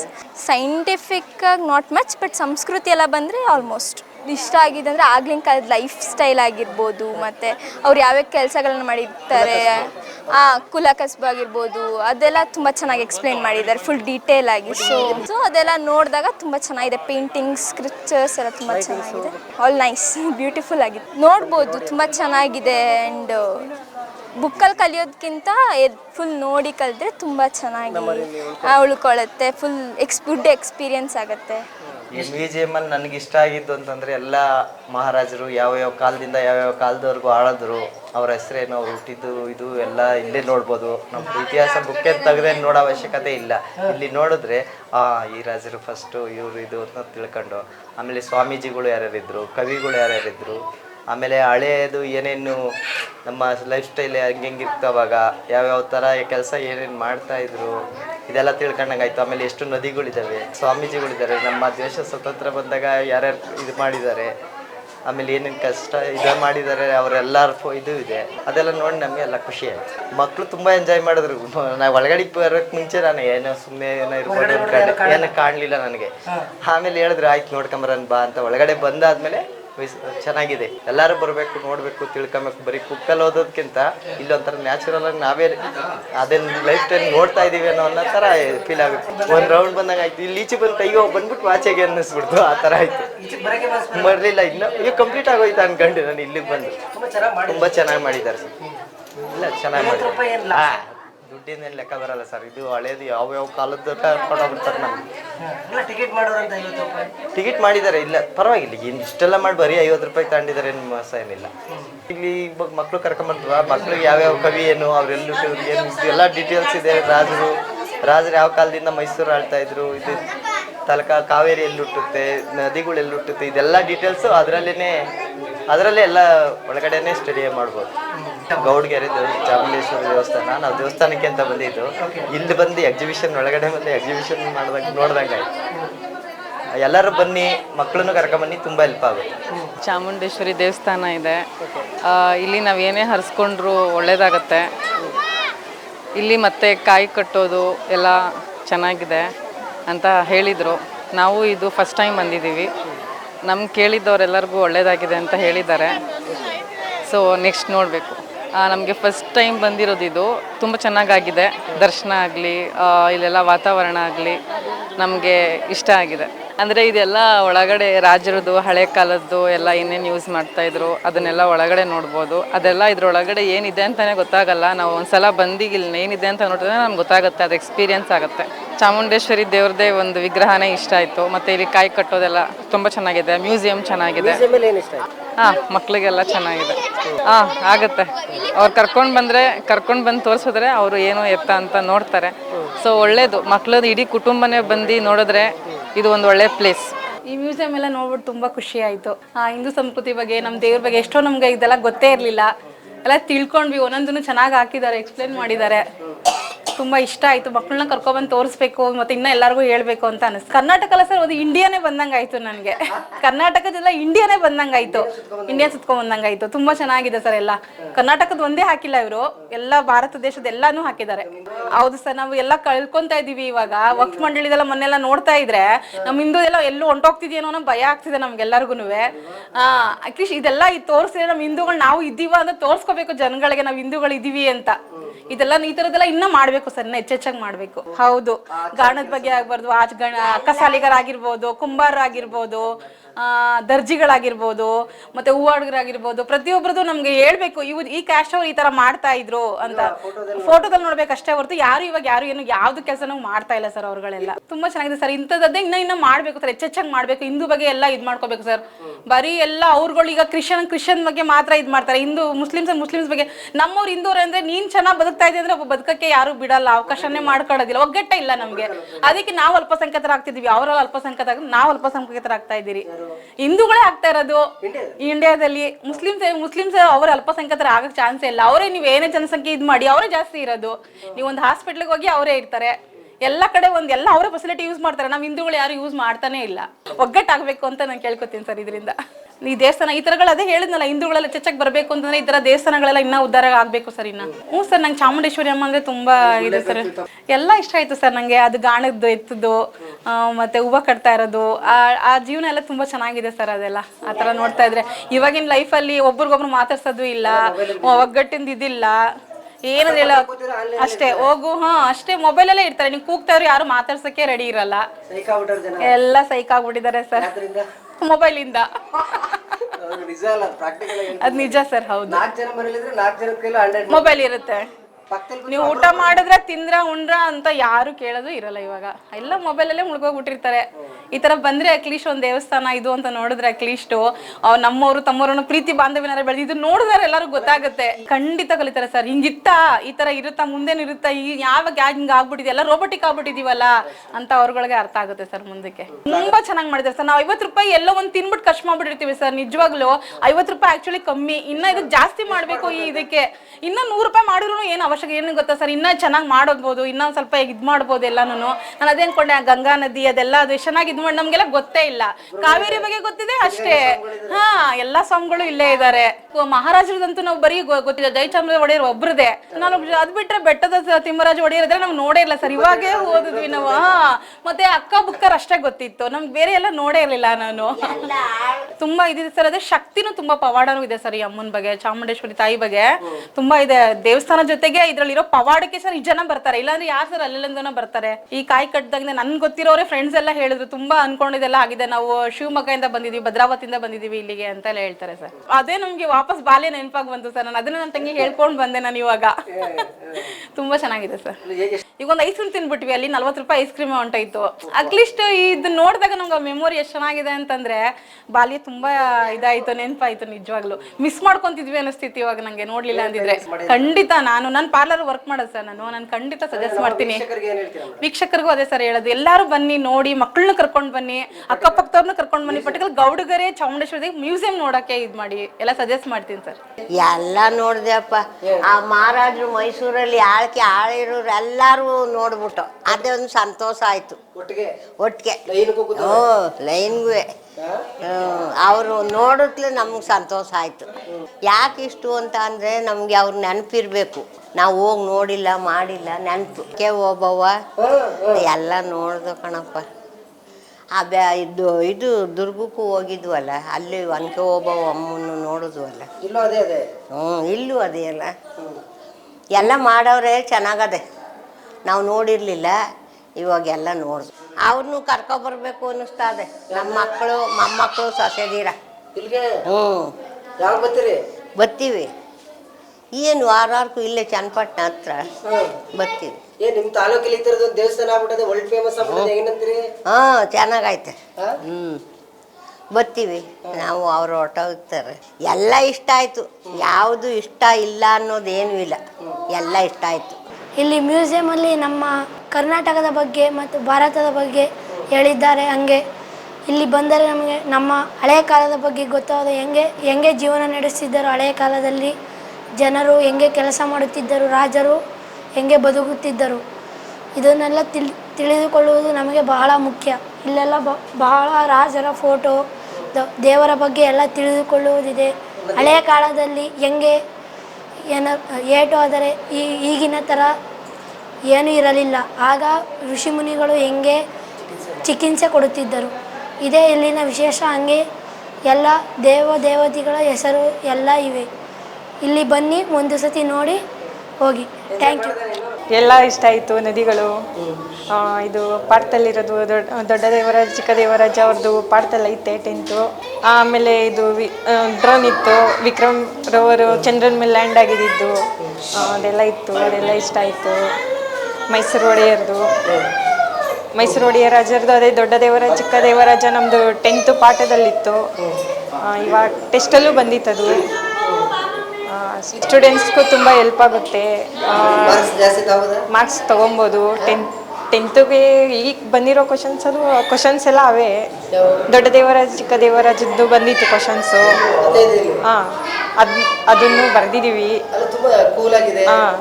scientific ಆಗಿ ನಾಟ್ ಮಚ್ ಬಟ್ ಸಂಸ್ಕೃತಿ ಎಲ್ಲ ಬಂದರೆ ಆಲ್ಮೋಸ್ಟ್ ಇಷ್ಟ ಆಗಿದೆ ಅಂದರೆ ಆಗ್ಲಿನ ಕಾಲದ ಲೈಫ್ ಸ್ಟೈಲ್ ಆಗಿರ್ಬೋದು ಮತ್ತು ಅವ್ರು ಯಾವ್ಯಾವ ಕೆಲಸಗಳನ್ನ ಮಾಡಿರ್ತಾರೆ. ಆ ಕುಲ ಕಸಬು ಆಗಿರ್ಬೋದು ಅದೆಲ್ಲ ತುಂಬ ಚೆನ್ನಾಗಿ ಎಕ್ಸ್ಪ್ಲೇನ್ ಮಾಡಿದ್ದಾರೆ ಫುಲ್ ಡೀಟೇಲ್ ಆಗಿ. ಸೊ ಸೊ ಅದೆಲ್ಲ ನೋಡಿದಾಗ ತುಂಬ ಚೆನ್ನಾಗಿದೆ. ಪೇಂಟಿಂಗ್ಸ್ ಸ್ಕ್ರಿಪ್ಚರ್ಸ್ ಎಲ್ಲ ತುಂಬ ಚೆನ್ನಾಗಿದೆ. ಆಲ್ ನೈಸ್ ಬ್ಯೂಟಿಫುಲ್ ಆಗಿದೆ ನೋಡ್ಬೋದು ತುಂಬ ಚೆನ್ನಾಗಿದೆ ಆ್ಯಂಡ್ ಬುಕ್ಕಲ್ಲಿ ಕಲಿಯೋದಕ್ಕಿಂತ ಫುಲ್ ನೋಡಿ ಕಲಿದ್ರೆ ತುಂಬ ಚೆನ್ನಾಗಿ ಉಳ್ಕೊಳ್ಳುತ್ತೆ ಫುಲ್ ಎಕ್ಸ್ ಗುಡ್ ಎಕ್ಸ್ಪೀರಿಯನ್ಸ್ ಆಗುತ್ತೆ. ಈ ಮ್ಯೂಸಿಯಮಲ್ಲಿ ನನಗೆ ಇಷ್ಟ ಆಗಿದ್ದು ಅಂತಂದ್ರೆ ಎಲ್ಲ ಮಹಾರಾಜರು ಯಾವ ಯಾವ ಕಾಲದಿಂದ ಯಾವ ಯಾವ ಕಾಲದವರೆಗೂ ಆಳಿದ್ರು, ಅವ್ರ ಹೆಸರೇನು ಅವ್ರು ಹುಟ್ಟಿದ್ದು, ಇದು ಎಲ್ಲ ಇಲ್ಲೇ ನೋಡ್ಬೋದು. ನಮ್ಮ ಇತಿಹಾಸ ಬುಕ್ಕೆ ತೆಗೆದ್ರೆ ನೋಡೋ ಅವಶ್ಯಕತೆ ಇಲ್ಲ. ಇಲ್ಲಿ ನೋಡಿದ್ರೆ, ಆ, ಈ ರಾಜರು ಫಸ್ಟು ಇವರು ಇದು ಅಂತ ತಿಳ್ಕೊಂಡು, ಆಮೇಲೆ ಸ್ವಾಮೀಜಿಗಳು ಯಾರ್ಯಾರಿದ್ರು, ಕವಿಗಳು ಯಾರ್ಯಾರಿದ್ರು ಆಮೇಲೆ ಹಳೆಯದು ಏನೇನು ನಮ್ಮ ಲೈಫ್ ಸ್ಟೈಲ್ ಹೆಂಗೆ ಅವಾಗ? ಯಾವ್ಯಾವ ಥರ ಕೆಲಸ ಏನೇನು ಮಾಡ್ತಾ ಇದ್ರು? ಇದೆಲ್ಲ ತಿಳ್ಕೊಂಡಂಗಾಯ್ತು. ಆಮೇಲೆ ಎಷ್ಟು ನದಿಗಳಿದ್ದಾವೆ ಸ್ವಾಮೀಜಿಗಳಿದ್ದಾರೆ ನಮ್ಮ ದೇಶ ಸ್ವತಂತ್ರ ಬಂದಾಗ ಯಾರ್ಯಾರು ಇದು ಮಾಡಿದ್ದಾರೆ? ಆಮೇಲೆ ಏನೇನು ಕಷ್ಟ ಇದು ಮಾಡಿದ್ದಾರೆ ಅವರೆಲ್ಲರ ಇದು ಇದೆ. ಅದೆಲ್ಲ ನೋಡಿ ನಮಗೆ ಎಲ್ಲ ಖುಷಿ ಆಯ್ತು. ಮಕ್ಕಳು ತುಂಬ ಎಂಜಾಯ್ ಮಾಡಿದ್ರು. ನಾವು ಒಳಗಡೆ ಬರೋಕ್ಕೆ ಮುಂಚೆ ನಾನು ಏನೋ ಸುಮ್ಮನೆ ಏನೋ ಇರ್ಬೋದು ಅನ್ಕೊಂಡೆ. ಏನೋ ಕಾಣಲಿಲ್ಲ ನನಗೆ. ಆಮೇಲೆ ಹೇಳಿದ್ರು ಆಯ್ತು ನೋಡ್ಕೊಂಬರನ್ ಬಾ ಅಂತ. ಒಳಗಡೆ ಬಂದಾದ್ಮೇಲೆ ಚೆನ್ನಾಗಿದೆ. ಎಲ್ಲರೂ ಬರಬೇಕು ನೋಡಬೇಕು ತಿಳ್ಕೊಬೇಕು. ಬರೀ ಕುಕ್ಕಲ್ಲಿ ಓದೋದಕ್ಕಿಂತ ಇಲ್ಲೊಂಥರ ನ್ಯಾಚುರಲ್ ಆಗಿ ನಾವೇ ಅದೇನು ಲೈಫ್ ಸ್ಟೈಲ್ ನೋಡ್ತಾ ಇದೀವಿ ಅನ್ನೋ ಅನ್ನೋ ಥರ ಫೀಲ್ ಆಗುತ್ತೆ. ಒಂದು ರೌಂಡ್ ಬಂದಂಗೆ ಆಯ್ತು. ಇಲ್ಲಿ ಈಚೆ ಬಂದು ಹೋಗಿ ಬಂದ್ಬಿಟ್ಟು ವಾಚೆಗೆ ಅನ್ನಿಸ್ಬಿಡ್ತು. ಆ ಥರ ಆಯ್ತು. ಬರಲಿಲ್ಲ ಇನ್ನು. ಈಗ ಕಂಪ್ಲೀಟ್ ಆಗೋಯ್ತು ಅನ್ಕೊಂಡು ನಾನು ಇಲ್ಲಿಗೆ ಬಂದು. ತುಂಬ ಚೆನ್ನಾಗಿ ಮಾಡಿದ್ದಾರೆ. ಸರ್. ಇಲ್ಲ ಚೆನ್ನಾಗಿ ಮಾಡಿದ್ದಾರೆ. ದುಡ್ಡಿಂದೇನು ಲೆಕ್ಕ ಬರಲ್ಲ ಸರ್. ಇದು ಹಳೇದು ಯಾವ ಯಾವ ಕಾಲದ ಕೊಡೋಗ್ಬಿಡ್ತಾರೆ ನಮ್ಗೆ. ಟಿಕೆಟ್ ಮಾಡೋರಂತ ಐವತ್ತು ರೂಪಾಯಿ. ಟಿಕೆಟ್ ಮಾಡಿದ್ದಾರೆ. ಇಲ್ಲ ಪರವಾಗಿಲ್ಲ. ಏನು ಇಷ್ಟೆಲ್ಲ ಮಾಡಿ ಬರೀ ಐವತ್ತು ರೂಪಾಯಿ ತಗೊಂಡಿದ್ದಾರೆ ಏನು ಮೋಸ ಏನಿಲ್ಲ ಇಲ್ಲಿ. ಇವಾಗ ಮಕ್ಕಳು ಕರ್ಕೊಂಬಂದ್ವಾ ಮಕ್ಳಿಗೆ ಯಾವ್ಯಾವ ಕವಿ ಏನು ಅವರೆಲ್ಲೂ ಏನು ಎಲ್ಲ ಡೀಟೇಲ್ಸ್ ಇದೆ. ರಾಜರು ರಾಜರು ಯಾವ ಕಾಲದಿಂದ ಮೈಸೂರು ಆಳ್ತಾ ಇದ್ರು ಇದು ತಲಕ ಕಾವೇರಿ ಎಲ್ಲಿ ಹುಟ್ಟುತ್ತೆ ನದಿಗಳು ಎಲ್ಲಿ ಹುಟ್ಟುತ್ತೆ ಇದೆಲ್ಲ ಡೀಟೇಲ್ಸು ಅದರಲ್ಲೇ ಅದರಲ್ಲೇ ಎಲ್ಲ ಒಳಗಡೆನೇ ಸ್ಟಡಿ ಮಾಡ್ಬೋದು. ಗೌಡ್ಗೆರೆ ದೇವ- ಚಾಮುಂಡೇಶ್ವರಿ ದೇವಸ್ಥಾನ ನಾವು ದೇವಸ್ಥಾನಕ್ಕೆ ಅಂತ ಬಂದಿದ್ದು. ಇಲ್ಲಿ ಬಂದು ಎಕ್ಸಿಬಿಷನ್ ಒಳಗಡೆ ಬಂದು ಎಕ್ಸಿಬಿಷನ್ ಮಾಡ್ದಂಗೆ ನೋಡಿದಾಗ ಆಯ್ತು. ಎಲ್ಲರೂ ಬನ್ನಿ ಮಕ್ಕಳನ್ನು ಕರ್ಕೊಂಬನ್ನಿ ತುಂಬ ಹೆಲ್ಪ್ ಆಗುತ್ತೆ. ಚಾಮುಂಡೇಶ್ವರಿ ದೇವಸ್ಥಾನ ಇದೆ. ಇಲ್ಲಿ ನಾವು ಏನೇ ಹರಿಸ್ಕೊಂಡ್ರು ಒಳ್ಳೇದಾಗತ್ತೆ. ಇಲ್ಲಿ ಮತ್ತೆ ಕಾಯಿ ಕಟ್ಟೋದು ಎಲ್ಲ ಚೆನ್ನಾಗಿದೆ ಅಂತ ಹೇಳಿದರು. ನಾವು ಇದು ಫಸ್ಟ್ ಟೈಮ್ ಬಂದಿದ್ದೀವಿ. ನಮ್ಗೆ ಕೇಳಿದ್ದವ್ರೆಲ್ಲರಿಗೂ ಒಳ್ಳೇದಾಗಿದೆ ಅಂತ ಹೇಳಿದ್ದಾರೆ. ಸೊ ನೆಕ್ಸ್ಟ್ ನೋಡಬೇಕು. ನಮಗೆ ಫಸ್ಟ್ ಟೈಮ್ ಬಂದಿರೋದು ಇದು. ತುಂಬ ಚೆನ್ನಾಗಾಗಿದೆ. ದರ್ಶನ ಆಗಲಿ ಇಲ್ಲೆಲ್ಲ ವಾತಾವರಣ ಆಗಲಿ ನಮಗೆ ಇಷ್ಟ ಆಗಿದೆ. ಅಂದರೆ ಇದೆಲ್ಲ ಒಳಗಡೆ ರಾಜರದು ಹಳೆ ಕಾಲದ್ದು ಎಲ್ಲ ಏನೇನು ಯೂಸ್ ಮಾಡ್ತಾಯಿದ್ರು ಅದನ್ನೆಲ್ಲ ಒಳಗಡೆ ನೋಡ್ಬೋದು. ಅದೆಲ್ಲ ಇದರೊಳಗಡೆ ಏನಿದೆ ಅಂತಲೇ ಗೊತ್ತಾಗಲ್ಲ. ನಾವು ಒಂದು ಸಲ ಇಲ್ಲಿ ಏನಿದೆ ಅಂತ ನೋಡಿದ್ರೆ ನಮ್ಗೆ ಗೊತ್ತಾಗುತ್ತೆ, ಅದು ಎಕ್ಸ್ಪೀರಿಯನ್ಸ್ ಆಗುತ್ತೆ. ಚಾಮುಂಡೇಶ್ವರಿ ದೇವ್ರದೇ ಒಂದು ವಿಗ್ರಹನೇ ಇಷ್ಟ ಆಯಿತು. ಮತ್ತು ಇಲ್ಲಿ ಕಾಯಿ ಕಟ್ಟೋದೆಲ್ಲ ತುಂಬ ಚೆನ್ನಾಗಿದೆ, ಮ್ಯೂಸಿಯಂ ಚೆನ್ನಾಗಿದೆ. ಹಾಂ ಮಕ್ಕಳಿಗೆಲ್ಲ ಚೆನ್ನಾಗಿದೆ. ಹಾಂ, ಆಗುತ್ತೆ. ಅವ್ರು ಕರ್ಕೊಂಡು ಬಂದ್ರೆ, ಕರ್ಕೊಂಡು ಬಂದು ತೋರಿಸಿದ್ರೆ ಅವರು ಏನು ಎತ್ತ ಅಂತ ನೋಡ್ತಾರೆ. ಸೊ ಒಳ್ಳೇದು. ಮಕ್ಳದ್ ಇಡೀ ಕುಟುಂಬನೇ ಬಂದು ನೋಡಿದ್ರೆ ಇದು ಒಂದು ಒಳ್ಳೆ ಪ್ಲೇಸ್ ಈ ಮ್ಯೂಸಿಯಂ ಎಲ್ಲ ನೋಡ್ಬಿಟ್ಟು ತುಂಬಾ ಖುಷಿ ಆಯ್ತು. ಆ, ಹಿಂದೂ ಸಂಸ್ಕೃತಿ ಬಗ್ಗೆ ನಮ್ಮ ದೇವ್ರ ಬಗ್ಗೆ ಎಷ್ಟೋ ನಮ್ಗೆ ಇದೆಲ್ಲ ಗೊತ್ತೇ ಇರಲಿಲ್ಲ. ಎಲ್ಲ ತಿಳ್ಕೊಂಡ್ವಿ. ಒಂದೊಂದನ್ನು ಚೆನ್ನಾಗಿ ಹಾಕಿದ್ದಾರೆ ಎಕ್ಸ್ಪ್ಲೇನ್ ಮಾಡಿದ್ದಾರೆ. ತುಂಬಾ ಇಷ್ಟ ಆಯ್ತು. ಮಕ್ಕಳನ್ನ ಕರ್ಕೊಬಂದು ತೋರಿಸ್ಬೇಕು, ಮತ್ತೆ ಇನ್ನ ಎಲ್ಲರಿಗೂ ಹೇಳ್ಬೇಕು ಅಂತ ಅನಿಸ್ತು. ಕರ್ನಾಟಕ ಅಲ್ಲ ಸರ್, ಅದು ಇಂಡಿಯಾನೇ ಬಂದಂಗೆ ಆಯ್ತು ನನಗೆ. ಕರ್ನಾಟಕದೆಲ್ಲ ಇಂಡಿಯಾನೇ ಬಂದಂಗೆ ಆಯ್ತು. ಇಂಡಿಯಾ ಸುತ್ಕೊಂಡ್ ಬಂದಂಗೆ ಆಯ್ತು ತುಂಬಾ ಚೆನ್ನಾಗಿದೆ ಸರ್ ಎಲ್ಲ. ಕರ್ನಾಟಕದ ಒಂದೇ ಹಾಕಿಲ್ಲ ಇವರು. ಎಲ್ಲ ಭಾರತ ದೇಶದ ಎಲ್ಲಾನು ಹಾಕಿದ್ದಾರೆ. ಹೌದು ಸರ್, ನಾವು ಎಲ್ಲ ಕಳ್ಕೊಂತ ಇದೀವಿ ಇವಾಗ. ವಕ್ಫ್ ಮಂಡಳಿದೆಲ್ಲ ಮೊನ್ನೆಲ್ಲ ನೋಡ್ತಾ ಇದ್ರೆ ನಮ್ಮ ಹಿಂದೂ ಎಲ್ಲ ಎಲ್ಲೂ ಹೊಂಟೋಗ್ತಿದೆಯೇನೋ ಅನ್ನೋ ಭಯ ಆಗ್ತಿದೆ ನಮ್ಗೆಲ್ಲರಿಗೂ ಅಟ್ಲೀಸ್ಟ್ ಇದೆಲ್ಲ ಈ ತೋರಿಸಿದ್ರೆ ನಮ್ಮ ಹಿಂದೂಗಳು ನಾವು ಇದ್ದೀವ ಅಂತ ತೋರಿಸ್ಕೋಬೇಕು ಜನಗಳಿಗೆ, ನಾವು ಹಿಂದೂಗಳು ಇದೀವಿ ಅಂತ. ಇದೆಲ್ಲ ಈ ತರದೆಲ್ಲ ಇನ್ನ ಮಾಡ್ಬೇಕು. ಸರ್ ಇನ್ನ ಹೆಚ್ಚೆಚ್ಚಾಗಿ ಮಾಡ್ಬೇಕು. ಹೌದು. ಗಾಣದ ಬಗ್ಗೆ ಆಗ್ಬಾರ್ದು. ಆಚ ಗಣ ಅಕ್ಕಸಾಲಿಗರಾಗಿರ್ಬೋದು ಕುಂಬಾರರಾಗಿರ್ಬೋದು. ದರ್ಜಿಗಳಾಗಿರ್ಬೋದು ಮತ್ತೆ ಹೂವಾಡ್ಗರಾಗಿರ್ಬೋದು ಪ್ರತಿಯೊಬ್ಬರದು ನಮ್ಗೆ ಹೇಳ್ಬೇಕು ಇವ್ ಈ ಕ್ಯಾಶ್ ಅವ್ರು ಈ ತರ ಮಾಡ್ತಾ ಇದ್ರು ಅಂತ. ಫೋಟೋದಲ್ಲಿ ನೋಡ್ಬೇಕಷ್ಟೇ ಹೊರತು ಯಾರು ಇವಾಗ ಯಾರು ಏನು ಯಾವ್ದು ಕೆಲಸನೂ ಮಾಡ್ತಾ ಇಲ್ಲ ಸರ್ ಅವ್ರುಗಳೆಲ್ಲ. ತುಂಬಾ ಚೆನ್ನಾಗಿದೆ ಸರ್ ಇಂಥದ್ದೇ ಇನ್ನ ಇನ್ನ ಮಾಡ್ಬೇಕು ಸರ್ ಹೆಚ್ಚೆಚ್ಚಾಗಿ ಮಾಡ್ಬೇಕು ಹಿಂದೂ ಬಗ್ಗೆ ಎಲ್ಲ ಇದ್ ಮಾಡ್ಕೋಬೇಕು ಸರ್. ಬರೀ ಎಲ್ಲ ಅವ್ರುಗಳು ಈಗ ಕ್ರಿಶ್ಚಿಯನ್ ಕ್ರಿಶ್ಚಿಯನ್ ಬಗ್ಗೆ ಮಾತ್ರ ಇದ್ ಮಾಡ್ತಾರೆ. ಹಿಂದೂ ಮುಸ್ಲಿಮ್ಸ್ ಮುಸ್ಲಿಮ್ಸ್ ಬಗ್ಗೆ ನಮ್ಮವ್ರು ಹಿಂದೂರು ಅಂದ್ರೆ ನೀನ್ ಚೆನ್ನಾಗಿ ಬದುಕ್ತಾ ಇದೆ ಅಂದ್ರೆ ಒಬ್ಬ ಬದುಕಕ್ಕೆ ಯಾರು ಬಿಡಲ್ಲ ಅವಕಾಶನೇ ಮಾಡ್ಕೊಳ್ಳೋದಿಲ್ಲ ಒಗ್ಗಟ್ಟ ಇಲ್ಲ ನಮ್ಗೆ. ಅದಕ್ಕೆ ನಾವು ಅಲ್ಪಸಂಖ್ಯಾತರಾಗ್ತಿದೀವಿ ಅವರಲ್ಲಿ ಅಲ್ಪಸಂಖ್ಯಾತ ನಾವು ಅಲ್ಪಸಂಖ್ಯಾತರಾಗ್ತಾ ಇದ್ದೀರಿ. ಹಿಂದೂಗಳೇ ಆಗ್ತಾ ಇರೋದು. ಇಂಡಿಯಾದಲ್ಲಿ ಮುಸ್ಲಿಮ್ಸ್ ಮುಸ್ಲಿಮ್ಸ್ ಅವ್ರ ಅಲ್ಪಸಂಖ್ಯಾತರ ಆಗಕ್ ಚಾನ್ಸ್ ಇಲ್ಲ. ಅವರೇ ನೀವು ಏನೇ ಜನಸಂಖ್ಯೆ ಇದ್ ಮಾಡಿ ಅವರೇ ಜಾಸ್ತಿ ಇರೋದು. ನೀವು ಒಂದು ಹಾಸ್ಪಿಟ್ಲಿಗೆ ಹೋಗಿ ಅವರೇ ಇರ್ತಾರೆ. ಎಲ್ಲ ಕಡೆ ಒಂದ್ ಎಲ್ಲ ಅವರೇ ಫೆಸಿಲಿಟಿ ಯೂಸ್ ಮಾಡ್ತಾರೆ. ನಾವು ಹಿಂದೂಗಳು ಯಾರು ಯೂಸ್ ಮಾಡ್ತಾನೆ ಇಲ್ಲ. ಒಗ್ಗಟ್ಟಾಗಬೇಕು ಅಂತ ನಾನು ಕೇಳ್ಕೊತೀನಿ ಸರ್ ಇದರಿಂದ. ಈ ದೇವಸ್ಥಾನ, ಈ ತರಗಳು ಅದೇ ಹೇಳಿದ್ನಲ್ಲ, ಹಿಂದೂಗಳೆಲ್ಲ ಚಚ್ಚಾಗಿ ಬರಬೇಕು ಅಂತಂದ್ರೆ ಈ ತರ ದೇವಸ್ಥಾನಗಳೆಲ್ಲ ಇನ್ನ ಉದ್ಧಾರ ಆಗ್ಬೇಕು ಸರ್ ಇನ್ನ. ಹ್ಞೂ ಸರ್, ನಂಗೆ ಚಾಮುಂಡೇಶ್ವರಿ ಅಮ್ಮ ಅಂದ್ರೆ ತುಂಬಾ ಇದೆ ಸರ್. ಎಲ್ಲ ಇಷ್ಟ ಆಯ್ತು ಸರ್ ನಂಗೆ. ಅದು ಗಾಣದ್ದು ಎತ್ತದ್ದು ಮತ್ತೆ ಹೂವು ಕಟ್ತಾ ಇರೋದು. ಆ ಜೀವನ ಎಲ್ಲ ತುಂಬಾ ಚೆನ್ನಾಗಿದೆ ಸರ್ ಅದೆಲ್ಲ. ಆ ತರ ನೋಡ್ತಾ ಇದ್ರೆ. ಇವಾಗಿನ ಲೈಫಲ್ಲಿ ಒಬ್ರಿಗೊಬ್ರು ಮಾತಾಡ್ಸೋದು ಇಲ್ಲ. ಒಗ್ಗಟ್ಟಿಂದ ಇದಿಲ್ಲ. ಏನಂದ್ರೆ ಇಲ್ಲ ಅಷ್ಟೇ ಹೋಗು ಹಾ ಅಷ್ಟೇ ಮೊಬೈಲಲ್ಲೇ ಇರ್ತಾರೆ. ನೀವು ಕೂಗ್ತಾವ್ರು ಯಾರು ಮಾತಾಡ್ಸಕ್ಕೆ ರೆಡಿ ಇರಲ್ಲ. ಎಲ್ಲ ಸೈಕ್ ಆಗ್ಬಿಟ್ಟಿದ್ದಾರೆ ಸರ್ ಮೊಬೈಲ್ ಇಂದ. ಅದ್ ನಿಜ ಸರ್ ಹೌದು. ಮೊಬೈಲ್ ಇರುತ್ತೆ. ನೀವು ಊಟ ಮಾಡಿದ್ರೆ ತಿಂದ್ರ ಉಂಡ್ರ ಅಂತ ಯಾರು ಕೇಳೋದು ಇರಲ್ಲ ಇವಾಗ. ಎಲ್ಲ ಮೊಬೈಲಲ್ಲೇ ಮುಳ್ಕೋಗ್ಬಿಟ್ಟಿರ್ತಾರೆ ಈ ತರ ಬಂದ್ರೆ ಅಟ್ಲೀಸ್ಟ್ ಒಂದ್ ದೇವಸ್ಥಾನ ಇದು ಅಂತ ನೋಡಿದ್ರೆ ಅಟ್ಲೀಸ್ಟ್ ನಮ್ಮವರು ತಮ್ಮವ್ರನ್ನ ಪ್ರೀತಿ ಬಾಂಧವ್ಯನಾರ ಬೆಳೆದು ಇದು ನೋಡಿದ್ರೆ ಎಲ್ಲರೂ ಗೊತ್ತಾಗುತ್ತೆ. ಖಂಡಿತ ಕಲಿತಾರೆ ಸರ್. ಹಿಂಗಿತ್ತಾ ಈ ತರ ಇರುತ್ತಾ ಮುಂದೇನು ಇರುತ್ತಾ ಈ ಯಾವಾಗ ಯಾವ ಹಿಂಗ ಆಗ್ಬಿಟ್ಟಿದೆ ಎಲ್ಲ ರೋಬೋಟಿಕ್ ಆಗ್ಬಿಟ್ಟಿದೀವಲ್ಲ ಅಂತ ಅವ್ರಗಳಿಗೆ ಅರ್ಥ ಆಗುತ್ತೆ ಸರ್ ಮುಂದಕ್ಕೆ. ತುಂಬಾ ಚೆನ್ನಾಗಿ ಮಾಡಿದ್ದಾರೆ ಸರ್. ನಾವು ಐವತ್ತು ರೂಪಾಯಿ ಎಲ್ಲೋ ಒಂದ್ ತಿನ್ಬಿಟ್ಟು ಖರ್ಚು ಮಾಡ್ಬಿಟ್ಟಿರ್ತೀವಿ ಸರ್ ನಿಜವಾಗ್ಲೂ. ಐವತ್ತು ರೂಪಾಯಿ ಆಕ್ಚುಲಿ ಕಮ್ಮಿ. ಇನ್ನ ಇದು ಜಾಸ್ತಿ ಮಾಡ್ಬೇಕು ಈ ಇದಕ್ಕೆ. ಇನ್ನ ನೂರು ರೂಪಾಯಿ ಮಾಡಿದ್ರು ಏನು ಅವಶ್ಯಕ ಏನು ಗೊತ್ತಾ ಸರ್? ಇನ್ನ ಚೆನ್ನಾಗಿ ಮಾಡೋದ್ಬೋದು, ಇನ್ನೊಂದು ಸ್ವಲ್ಪ ಇದ್ ಮಾಡ್ಬೋದು ಎಲ್ಲಾನು ನಾನು ಅದೇ ಅನ್ಕೊಂಡೆ, ಆ ಗಂಗಾ ನದಿ ಅದೆಲ್ಲ ಅದು ಚೆನ್ನಾಗಿ ಇದ್ ಮಾಡಿ, ನಮಗೆಲ್ಲ ಗೊತ್ತೇ ಇಲ್ಲ. ಕಾವೇರಿ ಬಗ್ಗೆ ಗೊತ್ತಿದೆ ಅಷ್ಟೇ. ಹಾ, ಎಲ್ಲಾ ಸ್ವಾಮಿಗಳು ಇಲ್ಲೇ ಇದ್ದಾರೆ ಮಹಾರಾಜರದಂತೂ ನಾವು ಬರೀ ಗೊತ್ತಿದೆ ಜಯಚಾಮರಾಜ ಒಡೆಯರ್ ಒಬ್ರದೇ. ನಾನು ಅದ್ ಬಿಟ್ರೆ ಬೆಟ್ಟದ ತಿಮ್ಮರಾಜ ಒಡೆಯರ್ ಇದ್ರೆ ನಾವು ನೋಡೇ ಇಲ್ಲ ಸರ್. ಇವಾಗೇ ಓದಿದ್ವಿ ನಾವು. ಮತ್ತೆ ಅಕ್ಕ ಬುಕ್ಕರ್ ಅಷ್ಟೇ ಗೊತ್ತಿತ್ತು. ನಮ್ಗೆ ಬೇರೆ ಎಲ್ಲ ನೋಡೇ ಇರಲಿಲ್ಲ ನಾನು. ತುಂಬಾ ಇದಿದೆ ಸರ್. ಅದೇ ಶಕ್ತಿನೂ ತುಂಬಾ ಪವಾಡನೂ ಇದೆ ಸರ್ ಈ ಅಮ್ಮನ ಬಗ್ಗೆ, ಚಾಮುಂಡೇಶ್ವರಿ ತಾಯಿ ಬಗ್ಗೆ. ತುಂಬಾ ಇದೆ ದೇವಸ್ಥಾನ ಜೊತೆಗೆ ಇದ್ರಲ್ಲಿರೋ ಪವಾಡಕ್ಕೆ ಸರ್ ಜನ ಬರ್ತಾರೆ. ಇಲ್ಲಾಂದ್ರೆ ಯಾರು ಸರ್ ಅಲ್ಲೆಲ್ಲಿಂದನೋ ಬರ್ತಾರೆ. ಈ ಕಾಯಿ ಕಟ್ಟದಾಗ ನನ್ ಗೊತ್ತಿರೋರೆ ಫ್ರೆಂಡ್ಸ್ ಎಲ್ಲ ಹೇಳಿದ್ರು ತುಂಬಾ ಅನ್ಕೊಂಡಿದೆಲ್ಲ ಆಗಿದೆ. ನಾವು ಶಿವಮೊಗ್ಗದಿಂದ ಬಂದಿದೀವಿ ಭದ್ರಾವತಿಯಿಂದ ಬಂದಿದೀವಿ ಇಲ್ಲಿಗೆ ಅಂತೆಲ್ಲ ಹೇಳ್ತಾರೆ ಸರ್. ಅದೇ ನಮ್ಗೆ ವಾಪಸ್ ಬಾಲ್ಯ ನೆನಪಾಗಿ ಬಂತು ಸರ್. ನಾನು ಅದನ್ನ ನನ್ನ ತಂಗಿ ಹೇಳ್ಕೊಂಡು ಬಂದೆ ನಾನು ಇವಾಗ. ತುಂಬಾ ಚೆನ್ನಾಗಿದೆ ಸರ್. ಈಗ ಒಂದು ಐಸ್ ಕ್ರೀಮ್ ತಿನ್ಬಿಟ್ವಿ ಅಲ್ಲಿ ನಲ್ವತ್ತು ರೂಪಾಯಿ ಐಸ್ ಕ್ರೀಮ್ ಹೊಂಟೋಯ್ತು ಅಟ್ಲೀಸ್ಟ್ ಇದು ನೋಡಿದಾಗ ನಮ್ಗೆ ಮೆಮೊರಿ ಎಷ್ಟು ಚೆನ್ನಾಗಿದೆ ಅಂತಂದ್ರೆ ಬಾಲ್ಯ ತುಂಬಾ ಇದಾಯ್ತು ನೆನಪಾಯ್ತು ನಿಜವಾಗ್ಲು. ಮಿಸ್ ಮಾಡ್ಕೊಂತಿದ್ವಿ ಅನಿಸ್ತಿತ್ತು ಇವಾಗ ನಂಗೆ ನೋಡ್ಲಿಲ್ಲ ಅಂದಿದ್ರೆ. ಖಂಡಿತ ನಾನು ನನ್ನ ಪಾರ್ಲರ್ ವರ್ಕ್ ಮಾಡೋದು ಸರ್ ನಾನು ನಾನು ಖಂಡಿತ ಸಜೆಸ್ಟ್ ಮಾಡ್ತೀನಿ. ವೀಕ್ಷಕರಿಗೆ ಏನ್ ಹೇಳ್ತೀರಾ ಮೇಡಮ್ ವೀಕ್ಷಕರಿಗೂ ಅದೇ ಸರ್ ಹೇಳೋದು ಎಲ್ಲರೂ ಬನ್ನಿ ನೋಡಿ ಮಕ್ಕಳನ್ನ ಕರ್ಕೊಂಡು ಬನ್ನಿ ಅಕ್ಕಪಕ್ಕದವ್ರನ್ನ ಕರ್ಕೊಂಡು ಬನ್ನಿ ಪರ್ಟಿಕಲ್ ಗೌಡಗರೆ ಚಾಮುಂಡೇಶ್ವರಿ ಮ್ಯೂಸಿಯಂ ನೋಡಕ್ಕೆ ಇದು ಮಾಡಿ ಎಲ್ಲ ಸಜೆಸ್ಟ್ ಮಾಡ್ತೀನಿ ಸರ್ ಎಲ್ಲ ನೋಡ್ದೆಪ್ಪ ಆ ಮಹಾರಾಜರು ಮೈಸೂರಲ್ಲಿ ಆಳ್ಕೆ ಆಳಿರೋರು ಎಲ್ಲಾರು ನೋಡ್ಬಿಟ್ಟು. ಅದೇ ಒಂದು ಸಂತೋಷ ಆಯ್ತು. ಒಟ್ಟಿಗೆ? ಒಟ್ಟಿಗೆ. ಓ ಲೈನ್ಗೂ ಅವರು ನೋಡಿದ್ಲೆ ನಮ್ಗೆ ಸಂತೋಷ ಆಯ್ತು. ಯಾಕೆ ಇಷ್ಟು ಅಂತ ಅಂದರೆ ನಮಗೆ ಅವ್ರ ನೆನಪಿರ್ಬೇಕು. ನಾವು ಹೋಗಿ ನೋಡಿಲ್ಲ ಮಾಡಿಲ್ಲ ನೆನಪು. ಕೆ ಓಬವ್ವ ಎಲ್ಲ ನೋಡ್ದು ಕಣಪ್ಪ. ಆ ಬ್ಯಾ ಇದು ಇದು ದುರ್ಗಕ್ಕೂ ಹೋಗಿದ್ವಲ್ಲ ಅಲ್ಲಿ ಒನಕೆ ಓಬವ್ವ ಅಮ್ಮನ್ನು ನೋಡಿದ್ವಲ್ಲ. ಇಲ್ಲೂ ಅದೇ ಅದೇ? ಹ್ಞೂ ಇಲ್ಲೂ ಅದೇ ಅಲ್ಲ. ಎಲ್ಲ ಮಾಡೋರೇ ಚೆನ್ನಾಗದೆ. ನಾವು ನೋಡಿರಲಿಲ್ಲ ಇವಾಗೆಲ್ಲ ನೋಡಿದ್ವಿ ಅವ್ರನ್ನೂ ಕರ್ಕೊಬರ್ಬೇಕು ಅನ್ನಿಸ್ತಾ ಇದೆ ನಮ್ಮ ಮಕ್ಕಳು ಮೊಮ್ಮಕ್ಕಳು ಸೊಸೆದೀರ. ಹ್ಞೂ. ಯಾವಾಗ ಬರ್ತೀರಿ? ಬರ್ತೀವಿ. ಏನು ವಾರಕ್ಕೂ ಇಲ್ಲೇ ಚನ್ನಪಟ್ಟಣ ಹತ್ರ ಬರ್ತೀವಿ. ಏ ನಿಮ್ಮ ತಾಲೂಕಲ್ಲಿ ಇತ್ತಿರೋದು ದೇವಸ್ಥಾನ ಆಗ್ಬಿಟ್ಟದೆ ವರ್ಲ್ಡ್ ಫೇಮಸ್ ಆಗ್ಬಿಟ್ಟದೆ ಏನಂತೀರಿ ಹಾಂ ಚೆನ್ನಾಗೈತೆ? ಹ್ಞೂ. ಬರ್ತೀವಿ. ನಾವು ಅವ್ರು ಹೊಟ್ಟೋಗ್ತಾರೆ ಎಲ್ಲ ಇಷ್ಟ ಆಯಿತು. ಯಾವುದು ಇಷ್ಟ ಇಲ್ಲ ಅನ್ನೋದೇನೂ ಇಲ್ಲ. ಎಲ್ಲ ಇಷ್ಟ ಆಯಿತು. ಇಲ್ಲಿ ಮ್ಯೂಸಿಯಮಲ್ಲಿ ನಮ್ಮ ಕರ್ನಾಟಕದ ಬಗ್ಗೆ ಮತ್ತು ಭಾರತದ ಬಗ್ಗೆ ಹೇಳಿದ್ದಾರೆ ಹಂಗೆ. ಇಲ್ಲಿ ಬಂದರೆ ನಮಗೆ ನಮ್ಮ ಹಳೆಯ ಕಾಲದ ಬಗ್ಗೆ ಗೊತ್ತಾದ ಹೆಂಗೆ ಹೆಂಗೆ ಜೀವನ ನಡೆಸ್ತಿದ್ದರು ಹಳೆಯ ಕಾಲದಲ್ಲಿ. ಜನರು ಹೆಂಗೆ ಕೆಲಸ ಮಾಡುತ್ತಿದ್ದರು, ರಾಜರು ಹೆಂಗೆ ಬದುಕುತ್ತಿದ್ದರು. ಇದನ್ನೆಲ್ಲ ತಿಳಿ, ತಿಳಿದುಕೊಳ್ಳುವುದು ನಮಗೆ ಬಹಳ ಮುಖ್ಯ. ಇಲ್ಲೆಲ್ಲ ಬಹಳ ರಾಜರ ಫೋಟೋ ದೇವರ ಬಗ್ಗೆ ಎಲ್ಲ ತಿಳಿದುಕೊಳ್ಳುವುದಿದೆ. ಹಳೆಯ ಕಾಲದಲ್ಲಿ ಹೆಂಗೆ ಏನ, ಏಟು ಆದರೆ ಈ ಈಗಿನ ಥರ ಏನೂ ಇರಲಿಲ್ಲ. ಆಗ ಋಷಿಮುನಿಗಳು ಹೆಂಗೆ ಚಿಕಿತ್ಸೆ ಕೊಡುತ್ತಿದ್ದರು? ಇದೇ ಇಲ್ಲಿನ ವಿಶೇಷ. ಹಂಗೆ ಎಲ್ಲ ದೇವ ದೇವತೆಗಳ ಹೆಸರು ಎಲ್ಲ ಇವೆ. ಇಲ್ಲಿ ಬನ್ನಿ, ಒಂದು ಸತಿ ನೋಡಿ ಹೋಗಿ. ಥ್ಯಾಂಕ್ ಯು ಎಲ್ಲ ಇಷ್ಟ ಆಯಿತು ನದಿಗಳು. ಆ, ಇದು ಪಾಠದಲ್ಲಿರೋದು ದೊಡ್ಡ ದೊಡ್ಡ ದೇವರಾಜ್ ಚಿಕ್ಕ ದೇವರಾಜ ಅವ್ರದ್ದು ಪಾಠದಲ್ಲಿ ಐತೆ ಟೆಂತು ಆಮೇಲೆ ಇದು ಡ್ರೋನ್ ಇತ್ತು. ವಿಕ್ರಮ್ ರವರು ಚಂದ್ರನ ಮೇಲೆ ಲ್ಯಾಂಡ್ ಆಗಿದ್ದು ಅದೆಲ್ಲ ಇತ್ತು. ಅದೆಲ್ಲ ಇಷ್ಟ ಆಯಿತು. ಮೈಸೂರು ಒಡೆಯರ್ದು. ಮೈಸೂರು ಒಡೆಯ ರಾಜರದು ಅದೇ ದೊಡ್ಡ ದೇವರಾಜ ಚಿಕ್ಕ ದೇವರಾಜ ನಮ್ಮದು ಟೆಂತು ಪಾಠದಲ್ಲಿತ್ತು. ಇವಾಗ ಟೆಸ್ಟಲ್ಲೂ ಬಂದಿತ್ತದು. ಸ್ಟೂಡೆಂಟ್ಸ್ಗೂ ತುಂಬ ಹೆಲ್ಪ್ ಆಗುತ್ತೆ. ಮಾರ್ಕ್ಸ್ ತೊಗೊಬೋದು? ಟೆಂತ್ ಟೆಂತ್ಗೆ ಈಗ ಬಂದಿರೋ ಕ್ವಶನ್ಸ್ ಅದು ಕ್ವಶನ್ಸ್ ಎಲ್ಲ ಅವೇ. ದೊಡ್ಡ ದೇವರಾಜ ಚಿಕ್ಕ ದೇವರಾಜದ್ದು ಬಂದಿತ್ತು ಕ್ವಶನ್ಸು ಹಾಂ ಅದು ಅದನ್ನು ಬರೆದಿದ್ದೀವಿ. ಹಾಂ.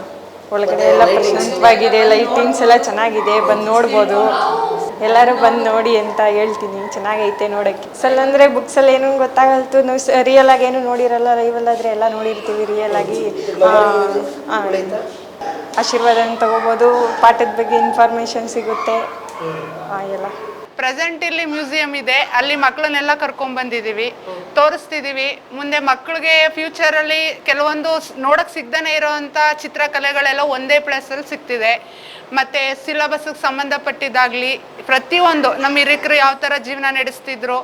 ಒಳಗಡೆ ಎಲ್ಲ ಪ್ರಶಾಂತವಾಗಿದೆ ಲೈಟಿಂಗ್ಸ್ ಎಲ್ಲ ಚೆನ್ನಾಗಿದೆ, ಬಂದು ನೋಡ್ಬೋದು. ಎಲ್ಲರೂ ಬಂದು ನೋಡಿ ಅಂತ ಹೇಳ್ತೀನಿ. ಚೆನ್ನಾಗೈತೆ ನೋಡೋಕ್ಕೆ. ಸಲ್ ಅಂದರೆ ಬುಕ್ಸಲ್ಲಿ ಏನೂ ಗೊತ್ತಾಗಲ್ತು. ನಾವು ರಿಯಲ್ ಆಗಿ ಏನು ನೋಡಿರಲ್ಲ ಲೈವಲ್ಲಾದರೆ ಎಲ್ಲ ನೋಡಿರ್ತೀವಿ ರಿಯಲ್ ಆಗಿ. ಆಶೀರ್ವಾದನ ತಗೋಬೋದು. ಪಾಠದ ಬಗ್ಗೆ ಇನ್ಫಾರ್ಮೇಷನ್ ಸಿಗುತ್ತೆ. ಎಲ್ಲ. ಪ್ರೆಸೆಂಟ್ ಇಲ್ಲಿ ಮ್ಯೂಸಿಯಂ ಇದೆ. ಅಲ್ಲಿ ಮಕ್ಕಳನ್ನೆಲ್ಲ ಕರ್ಕೊಂಡ್ ಬಂದಿದೀವಿ. ತೋರಿಸ್ತಿದೀವಿ. ಮುಂದೆ ಮಕ್ಕಳಿಗೆ ಫ್ಯೂಚರ್ ಅಲ್ಲಿ ಕೆಲವೊಂದು ನೋಡಕ್ ಸಿಗ್ದೇ ಇರೋವಂಥ ಚಿತ್ರಕಲೆಗಳೆಲ್ಲ ಒಂದೇ ಪ್ಲೇಸಲ್ಲಿ ಸಿಗ್ತಿದೆ. ಮತ್ತೆ ಸಿಲಬಸ್ಗೆ ಸಂಬಂಧಪಟ್ಟಿದ್ದಾಗ್ಲಿ, ಪ್ರತಿಯೊಂದು ನಮ್ಮ ಹಿರಿಕರು ಯಾವ ಥರ ಜೀವನ ನಡೆಸ್ತಿದ್ರು,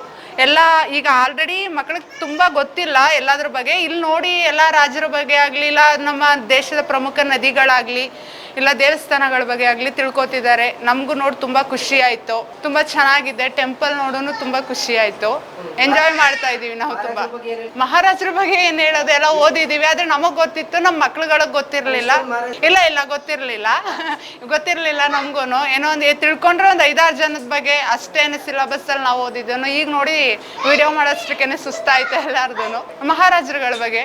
ಎಲ್ಲ ಈಗ ಆಲ್ರೆಡಿ ಮಕ್ಕಳಿಗೆ ತುಂಬ ಗೊತ್ತಿಲ್ಲ. ಎಲ್ಲದ್ರ ಬಗ್ಗೆ ಇಲ್ಲಿ ನೋಡಿ ಎಲ್ಲ ರಾಜರ ಬಗ್ಗೆ ಆಗಲಿ, ಇಲ್ಲ ನಮ್ಮ ದೇಶದ ಪ್ರಮುಖ ನದಿಗಳಾಗಲಿ ಇಲ್ಲ ದೇವಸ್ಥಾನಗಳ ಬಗ್ಗೆ ಆಗಲಿ ತಿಳ್ಕೊತಿದ್ದಾರೆ. ನಮಗೂ ನೋಡಿ ತುಂಬ ಖುಷಿ ಆಯಿತು. ತುಂಬ ಚೆನ್ನಾಗಿದೆ. ಟೆಂಪಲ್ ನೋಡೋನು ತುಂಬ ಖುಷಿ ಆಯಿತು. ಎಂಜಾಯ್ ಮಾಡ್ತಾ ಇದ್ದೀವಿ ನಾವು ತುಂಬ. ಮಹಾರಾಜರ ಬಗ್ಗೆ ಏನು ಹೇಳೋದು? ಎಲ್ಲ ಓದಿದ್ದೀವಿ. ಆದರೆ ನಮಗೆ ಗೊತ್ತಿತ್ತು ನಮ್ಮ ಮಕ್ಳುಗಳಿಗೆ ಗೊತ್ತಿರಲಿಲ್ಲ. ಇಲ್ಲ ಇಲ್ಲ ಗೊತ್ತಿರಲಿಲ್ಲ. ಗೊತ್ತಿರಲಿಲ್ಲ ನಮಗೂ ಏನೋ ಒಂದು ತಿಳ್ಕೊಂಡ್ರೆ ಒಂದು ಐದಾರು ಜನದ ಬಗ್ಗೆ ಅಷ್ಟೇನೆ ಸಿಲಬಸ್ಸಲ್ಲಿ ನಾವು ಓದಿದ್ದನು ಈಗ ನೋಡಿ ವಿಡಿಯೋ ಮಾಡೋಷ್ಟಕ್ಕೇನೆ ಸುಸ್ತಾಯ್ತು ಎಲ್ಲಾರ್ದು ಮಹಾರಾಜರುಗಳ ಬಗ್ಗೆ.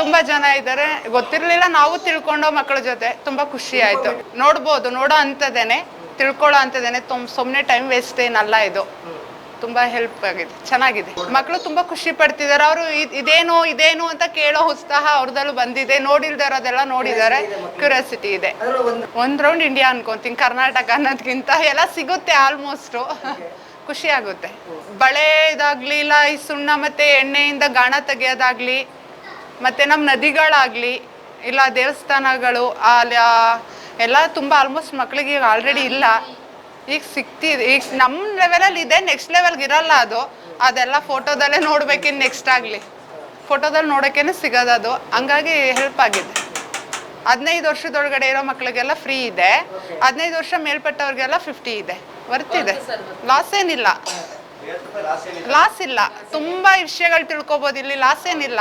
ತುಂಬಾ ಜನ ಇದ್ದಾರೆ ಗೊತ್ತಿರಲಿಲ್ಲ, ನಾವು ತಿಳ್ಕೊಂಡೋ ಮಕ್ಕಳ ಜೊತೆ. ತುಂಬಾ ಖುಷಿ ಆಯ್ತು. ನೋಡ್ಬೋದು, ನೋಡೋ ಅಂತದೇನೆ ತಿಳ್ಕೊಳ್ಳೋ ಅಂತದೇನೆ ತುಂಬ ಟೈಮ್ ವೇಸ್ಟ್ ಏನಲ್ಲ ಇದು. ತುಂಬಾ ಹೆಲ್ಪ್ ಆಗಿದೆ. ಚೆನ್ನಾಗಿದೆ. ಮಕ್ಕಳು ತುಂಬಾ ಖುಷಿ ಪಡ್ತಿದ್ದಾರೆ ಅವರು ಇದೇನು ಇದೇನು ಅಂತ ಕೇಳೋ ಉತ್ಸಾಹ ಅವ್ರದಲ್ಲೂ ಬಂದಿದೆ. ನೋಡಿಲ್ದಾರದೆಲ್ಲ ನೋಡಿದ್ದಾರೆ. ಕ್ಯೂರಿಯಾಸಿಟಿ ಇದೆ. ಒಂದ್ ರೌಂಡ್ ಇಂಡಿಯಾ ಅನ್ಕೊಂತೀನಿ. ಕರ್ನಾಟಕ ಅನ್ನೋದ್ಕಿಂತ. ಎಲ್ಲ ಸಿಗುತ್ತೆ ಆಲ್ಮೋಸ್ಟ್ ಖುಷಿ ಆಗುತ್ತೆ. ಬಳೆ ಇದಾಗ್ಲಿ, ಇಲ್ಲ, ಈ ಸುಣ್ಣ ಮತ್ತೆ ಎಣ್ಣೆಯಿಂದ ಗಾಣ ತೆಗಿಯೋದಾಗ್ಲಿ ಮತ್ತೆ ನಮ್ಮ ನದಿಗಳಾಗಲಿ, ಇಲ್ಲ ದೇವಸ್ಥಾನಗಳು, ಅಲ್ಲಿ ಎಲ್ಲ ತುಂಬ ಆಲ್ಮೋಸ್ಟ್ ಮಕ್ಕಳಿಗೆ ಈಗ ಆಲ್ರೆಡಿ ಇಲ್ಲ. ಈಗ ಸಿಕ್ತಿದೆ, ಈಗ ನಮ್ಮ ಲೆವೆಲಲ್ಲಿ ಇದೆ ನೆಕ್ಸ್ಟ್ ಲೆವೆಲ್ಗೆ ಇರಲ್ಲ ಅದು. ಅದೆಲ್ಲ ಫೋಟೋದಲ್ಲೇ ನೋಡ್ಬೇಕಿನ್ ನೆಕ್ಸ್ಟ್ ಆಗಲಿ. ಫೋಟೋದಲ್ಲಿ ನೋಡೋಕ್ಕೇನೆ ಸಿಗೋದು ಅದು. ಹಂಗಾಗಿ ಹೆಲ್ಪ್ ಆಗಿದೆ. ಹದಿನೈದು ವರ್ಷದೊಳಗಡೆ ಇರೋ ಮಕ್ಕಳಿಗೆಲ್ಲ ಫ್ರೀ ಇದೆ. ಹದಿನೈದು ವರ್ಷ ಮೇಲ್ಪಟ್ಟವ್ರಿಗೆಲ್ಲ ಫಿಫ್ಟಿ ಇದೆ. ವರ್ತಿದೆ ಲಾಸ್ ಏನಿಲ್ಲ. ಲಾಸ್ ಇಲ್ಲ. ತುಂಬಾ ವಿಷಯಗಳು ತಿಳ್ಕೊಬೋದು. ಇಲ್ಲಿ ಲಾಸ್ ಏನಿಲ್ಲ.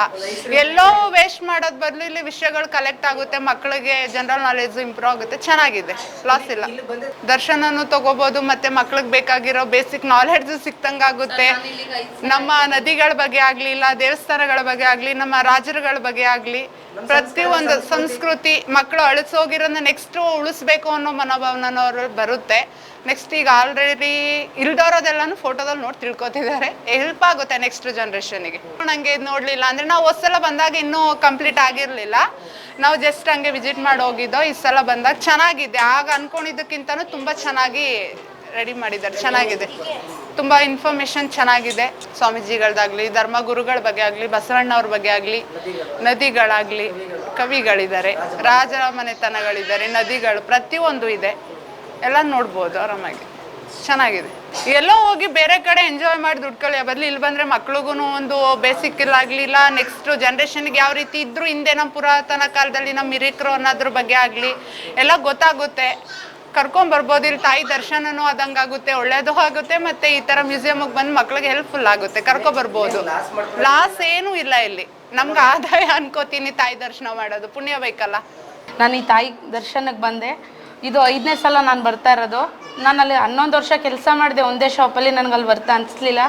ಎಲ್ಲೋ ವೇಸ್ಟ್ ಮಾಡೋದ್ ಬದಲು ಇಲ್ಲಿ ವಿಷಯಗಳು ಕಲೆಕ್ಟ್ ಆಗುತ್ತೆ. ಮಕ್ಕಳಿಗೆ ಜನರಲ್ ನಾಲೆಜ್ ಇಂಪ್ರೂವ್ ಆಗುತ್ತೆ. ಚೆನ್ನಾಗಿದೆ. ಲಾಸ್ ಇಲ್ಲ. ದರ್ಶನನು ತಗೋಬಹುದು ಮತ್ತೆ ಮಕ್ಳಿಗೆ ಬೇಕಾಗಿರೋ ಬೇಸಿಕ್ ನಾಲೆಡ್ಜ್ ಸಿಕ್ತಂಗಾಗುತ್ತೆ ನಮ್ಮ ನದಿಗಳ ಬಗ್ಗೆ ಆಗ್ಲಿ, ಇಲ್ಲ ದೇವಸ್ಥಾನಗಳ ಬಗ್ಗೆ ಆಗ್ಲಿ, ನಮ್ಮ ರಾಜರುಗಳ ಬಗ್ಗೆ ಆಗ್ಲಿ ಪ್ರತಿಯೊಂದು ಸಂಸ್ಕೃತಿ ಮಕ್ಕಳು ಅಳಿಸೋಗಿರೋದನ್ನ ನೆಕ್ಸ್ಟ್ ಉಳಿಸ್ಬೇಕು ಅನ್ನೋ ಮನೋಭಾವನವ್ರು ಬರುತ್ತೆ. ನೆಕ್ಸ್ಟ್ ಈಗ ಆಲ್ರೆಡಿ ಇಲ್ದೋರೋದೆಲ್ಲಾನು ಫೋಟೋದಲ್ಲಿ ನೋಡಿ ತಿಳ್ಕೊತಿದ್ದಾರೆ. ಹೆಲ್ಪ್ ಆಗುತ್ತೆ ನೆಕ್ಸ್ಟ್ ಜನ್ರೇಷನ್ಗೆ ನಂಗೆ ಇದು ನೋಡಲಿಲ್ಲ ಅಂದ್ರೆ ನಾವು ಸಲ ಬಂದಾಗ ಇನ್ನೂ ಕಂಪ್ಲೀಟ್ ಆಗಿರಲಿಲ್ಲ. ನಾವು ಜಸ್ಟ್ ಹಂಗೆ ವಿಸಿಟ್ ಮಾಡಿ ಹೋಗಿದ್ದೋ ಈ ಸಲ ಬಂದಾಗ ಚೆನ್ನಾಗಿದೆ. ಆಗ ಅಂದ್ಕೊಂಡಿದ್ದಕ್ಕಿಂತನೂ ತುಂಬಾ ಚೆನ್ನಾಗಿ ರೆಡಿ ಮಾಡಿದ್ದಾರೆ. ಚೆನ್ನಾಗಿದೆ. ತುಂಬಾ ಇನ್ಫಾರ್ಮೇಶನ್ ಚೆನ್ನಾಗಿದೆ. ಸ್ವಾಮೀಜಿಗಳದಾಗ್ಲಿ, ಧರ್ಮಗುರುಗಳ ಬಗ್ಗೆ ಆಗಲಿ, ಬಸವಣ್ಣವ್ರ ಬಗ್ಗೆ ಆಗಲಿ, ನದಿಗಳಾಗ್ಲಿ, ಕವಿಗಳಿದ್ದಾರೆ, ರಾಜರ ಮನೆತನಗಳಿದ್ದಾರೆ, ನದಿಗಳು, ಪ್ರತಿಯೊಂದು ಇದೆ. ಎಲ್ಲ ನೋಡ್ಬೋದು, ಆರಾಮಾಗಿ. ಚೆನ್ನಾಗಿದೆ. ಎಲ್ಲೋ ಹೋಗಿ ಬೇರೆ ಕಡೆ ಎಂಜಾಯ್ ಮಾಡಿ ದುಡ್ಕೊಳ್ಳಿ ಬದಲು ಇಲ್ಲಿ ಬಂದರೆ ಮಕ್ಳಿಗೂ ಒಂದು ಬೇಸಿಕ್ ಆಗಲಿಲ್ಲ ನೆಕ್ಸ್ಟ್ ಜನ್ರೇಷನ್ಗೆ ಯಾವ ರೀತಿ ಇದ್ರು ಹಿಂದೆ ನಮ್ಮ ಪುರಾತನ ಕಾಲದಲ್ಲಿ ನಮ್ಮ ಹಿರಿಕರು ಅನ್ನೋದ್ರ ಬಗ್ಗೆ ಆಗಲಿ, ಎಲ್ಲ ಗೊತ್ತಾಗುತ್ತೆ. ಕರ್ಕೊಂಬರ್ಬೋದು ಇಲ್ಲಿ ತಾಯಿ ದರ್ಶನನೂ ಆದಂಗಾಗುತ್ತೆ ಒಳ್ಳೇದು ಆಗುತ್ತೆ, ಮತ್ತೆ ಈ ಥರ ಮ್ಯೂಸಿಯಮ್ಗೆ ಬಂದು ಮಕ್ಳಿಗೆ ಹೆಲ್ಪ್ಫುಲ್ ಆಗುತ್ತೆ. ಕರ್ಕೊಬರ್ಬೋದು ಲಾಸ್ ಏನೂ ಇಲ್ಲ ಇಲ್ಲಿ. ನಮ್ಗೆ ಆದಾಯ ಅನ್ಕೋತೀನಿ ತಾಯಿ ದರ್ಶನ ಮಾಡೋದು. ಪುಣ್ಯ ಬೇಕಲ್ಲ. ನಾನು ಈ ತಾಯಿ ದರ್ಶನಕ್ಕೆ ಬಂದೆ. ಇದು ಐದನೇ ಸಲ ನಾನು ಬರ್ತಾ ಇರೋದು. ನಾನು ಅಲ್ಲಿ ಹನ್ನೊಂದು ವರ್ಷ ಕೆಲಸ ಮಾಡಿದೆ ಒಂದೇ ಶಾಪಲ್ಲಿ ನನಗೆ ಅಲ್ಲಿ ಬರ್ತಾ ಅನಿಸ್ಲಿಲ್ಲ.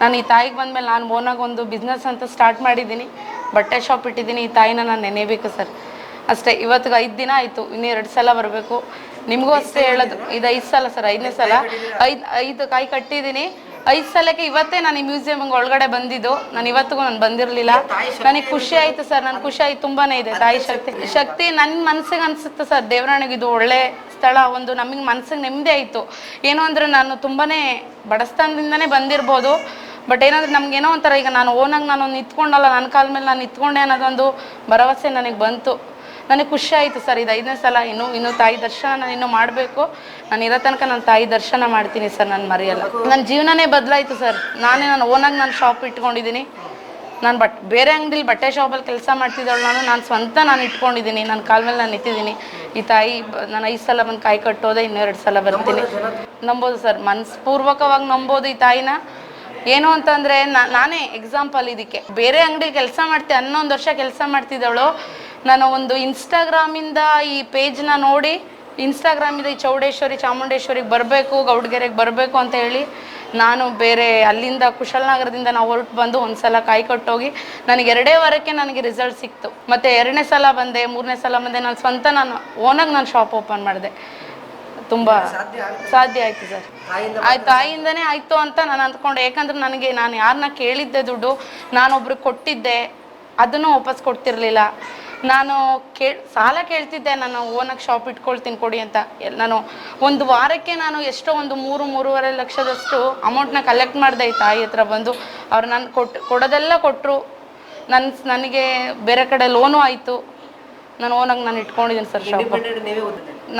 ನಾನು ಈ ತಾಯಿಗೆ ಬಂದಮೇಲೆ ನಾನು ಓನಾಗಿ ಒಂದು ಬಿಸ್ನೆಸ್ ಅಂತ ಸ್ಟಾರ್ಟ್ ಮಾಡಿದ್ದೀನಿ. ಬಟ್ಟೆ ಶಾಪ್ ಇಟ್ಟಿದ್ದೀನಿ ಈ ತಾಯಿನ ನಾನು ನೆನೆಬೇಕು ಸರ್. ಅಷ್ಟೇ ಇವತ್ತಿಗೆ ಐದು ದಿನ ಆಯಿತು ಇನ್ನೂ ಎರಡು ಸಲ ಬರಬೇಕು. ನಿಮಗೂ ಅಷ್ಟೇ ಹೇಳೋದು ಇದು ಐದು ಸಲ ಸರ್ ಐದನೇ ಸಲ. ಐದು ಐದು ಕಾಯಿ ಕಟ್ಟಿದ್ದೀನಿ. ಐದು ಸಲಕ್ಕೆ ಇವತ್ತೇ ನಾನು ಈ ಮ್ಯೂಸಿಯಂ ಒಳಗಡೆ ಬಂದಿದ್ದು. ನಾನು ಇವತ್ತಿಗೂ ನಾನು ಬಂದಿರಲಿಲ್ಲ. ನನಗೆ ಖುಷಿ ಆಯಿತು ಸರ್. ನನ್ನ ಖುಷಿ ಆಯ್ತು. ತುಂಬಾನೇ ಇದೆ. ತಾಯಿ ಶಕ್ತಿ. ಶಕ್ತಿ ನನ್ನ ಮನಸ್ಸಿಗೆ ಅನಿಸುತ್ತೆ ಸರ್. ದೇವರಾಣಿಗೆ ಇದು ಒಳ್ಳೆ ಸ್ಥಳ ಒಂದು ನಮಗೆ ಮನಸ್ಸಿಗೆ ನೆಮ್ಮದಿ ಆಯಿತು. ಏನು ಅಂದರೆ ನಾನು ತುಂಬಾನೇ ಬಡಸ್ತಾನದಿಂದನೇ ಬಂದಿರ್ಬೋದು. ಬಟ್ ಏನಂದ್ರೆ ನಮ್ಗೇನೋ ಒಂಥರ ಈಗ ನಾನು ಓನಾಗಿ ನಾನು ನಿಂತ್ಕೊಂಡಲ್ಲ. ನನ್ನ ಕಾಲ ಮೇಲೆ ನಾನು ನಿಂತ್ಕೊಂಡೆ ಅನ್ನೋದೊಂದು ಭರವಸೆ ನನಗೆ ಬಂತು. ನನಗೆ ಖುಷಿ ಆಯಿತು ಸರ್. ಇದು ಐದನೇ ಸಲ ಇನ್ನು ಇನ್ನು ತಾಯಿ ದರ್ಶನ ನಾನು ಇನ್ನೂ ಮಾಡಬೇಕು. ನಾನು ಇರೋ ತನಕ ನಾನು ತಾಯಿ ದರ್ಶನ ಮಾಡ್ತೀನಿ ಸರ್, ನಾನು ಮರೆಯಲ್ಲ. ನನ್ನ ಜೀವನನೇ ಬದಲಾಯಿತು ಸರ್. ನಾನೇ ನಾನು ಓನಾಗಿ ನಾನು ಶಾಪ್ ಇಟ್ಕೊಂಡಿದ್ದೀನಿ ನಾನು ಬಟ್, ಬೇರೆ ಅಂಗಡಿಲಿ ಬಟ್ಟೆ ಶಾಪಲ್ಲಿ ಕೆಲಸ ಮಾಡ್ತಿದ್ದವಳು ನಾನು ನಾನು ಸ್ವಂತ ನಾನು ಇಟ್ಕೊಂಡಿದ್ದೀನಿ ನನ್ನ ಕಾಲ ಮೇಲೆ ನಾನು ನಿಂತಿದ್ದೀನಿ ಈ ತಾಯಿ ನಾನು ಐದು ಸಲ ಬಂದು ಕಾಯಿ ಕಟ್ಟೋದೆ ಇನ್ನೆರಡು ಸಲ ಬರ್ತೀನಿ. ನಂಬೋದು ಸರ್, ಮನಸ್ಪೂರ್ವಕವಾಗಿ ನಂಬೋದು ಈ ತಾಯಿನ. ಏನು ಅಂತಂದರೆ ನಾನೇ ಎಕ್ಸಾಂಪಲ್ ಇದಕ್ಕೆ. ಬೇರೆ ಅಂಗಡಿ ಕೆಲಸ ಮಾಡ್ತೀನಿ ಹನ್ನೊಂದು ವರ್ಷ ಕೆಲಸ ಮಾಡ್ತಿದ್ದವಳು. ನಾನು ಒಂದು ಇನ್ಸ್ಟಾಗ್ರಾಮಿಂದ ಈ ಪೇಜ್ನ ನೋಡಿ ಇನ್ಸ್ಟಾಗ್ರಾಮಿಂದ ಈ ಚೌಡೇಶ್ವರಿ ಚಾಮುಂಡೇಶ್ವರಿಗೆ ಬರಬೇಕು ಗೌಡ್ಗೆರೆಗೆ ಬರಬೇಕು ಅಂತ ಹೇಳಿ ನಾನು ಬೇರೆ ಅಲ್ಲಿಂದ ಕುಶಲನಗರದಿಂದ ನಾವು ಹೊರಟು ಬಂದು ಒಂದು ಸಲ ಕಾಯಿ ಕಟ್ಟೋಗಿ ನನಗೆ ಎರಡೇ ವಾರಕ್ಕೆ ನನಗೆ ರಿಸಲ್ಟ್ ಸಿಕ್ತು. ಮತ್ತು ಎರಡನೇ ಸಲ ಬಂದೆ ಮೂರನೇ ಸಲ ಬಂದೆ ನಾನು ಸ್ವಂತ ನಾನು ಓನಾಗಿ ನಾನು ಶಾಪ್ ಓಪನ್ ಮಾಡಿದೆ. ತುಂಬ ಸಾಧ್ಯ ಆಯಿತು. ಸರ್. ಆಯ್ತು ತಾಯಿಯಿಂದನೇ ಆಯಿತು ಅಂತ ನಾನು ಅಂದ್ಕೊಂಡೆ. ಯಾಕಂದ್ರೆ ನನಗೆ ನಾನು ಯಾರನ್ನ ಕೇಳಿದ್ದೆ ದುಡ್ಡು ನಾನೊಬ್ರಿಗೆ ಕೊಟ್ಟಿದ್ದೆ ಅದನ್ನು ವಾಪಸ್ ಕೊಡ್ತಿರ್ಲಿಲ್ಲ. ನಾನು ಕೇ, ಸಾಲ ಕೇಳ್ತಿದ್ದೆ, ನಾನು ಓನಾಗಿ ಶಾಪ್ ಇಟ್ಕೊಳ್ತೀನಿ ಕೊಡಿ ಅಂತ. ನಾನು ಒಂದು ವಾರಕ್ಕೆ ನಾನು ಎಷ್ಟೋ ಒಂದು ಮೂರು, ಮೂರುವರೆ ಲಕ್ಷದಷ್ಟು ಅಮೌಂಟ್ನ ಕಲೆಕ್ಟ್ ಮಾಡಿದೆ ಈ ತಾಯಿ ಹತ್ರ ಬಂದು. ಅವ್ರು ನಾನು ಕೊಟ್ಟು ಕೊಡೋದೆಲ್ಲ ಕೊಟ್ಟರು ನನ್ನ ನನಗೆ ಬೇರೆ ಕಡೆ ಲೋನು ಆಯಿತು. ನಾನು ಓನಾಗಿ ನಾನು ಇಟ್ಕೊಂಡಿದ್ದೀನಿ ಸರ್ ಶಾಪ್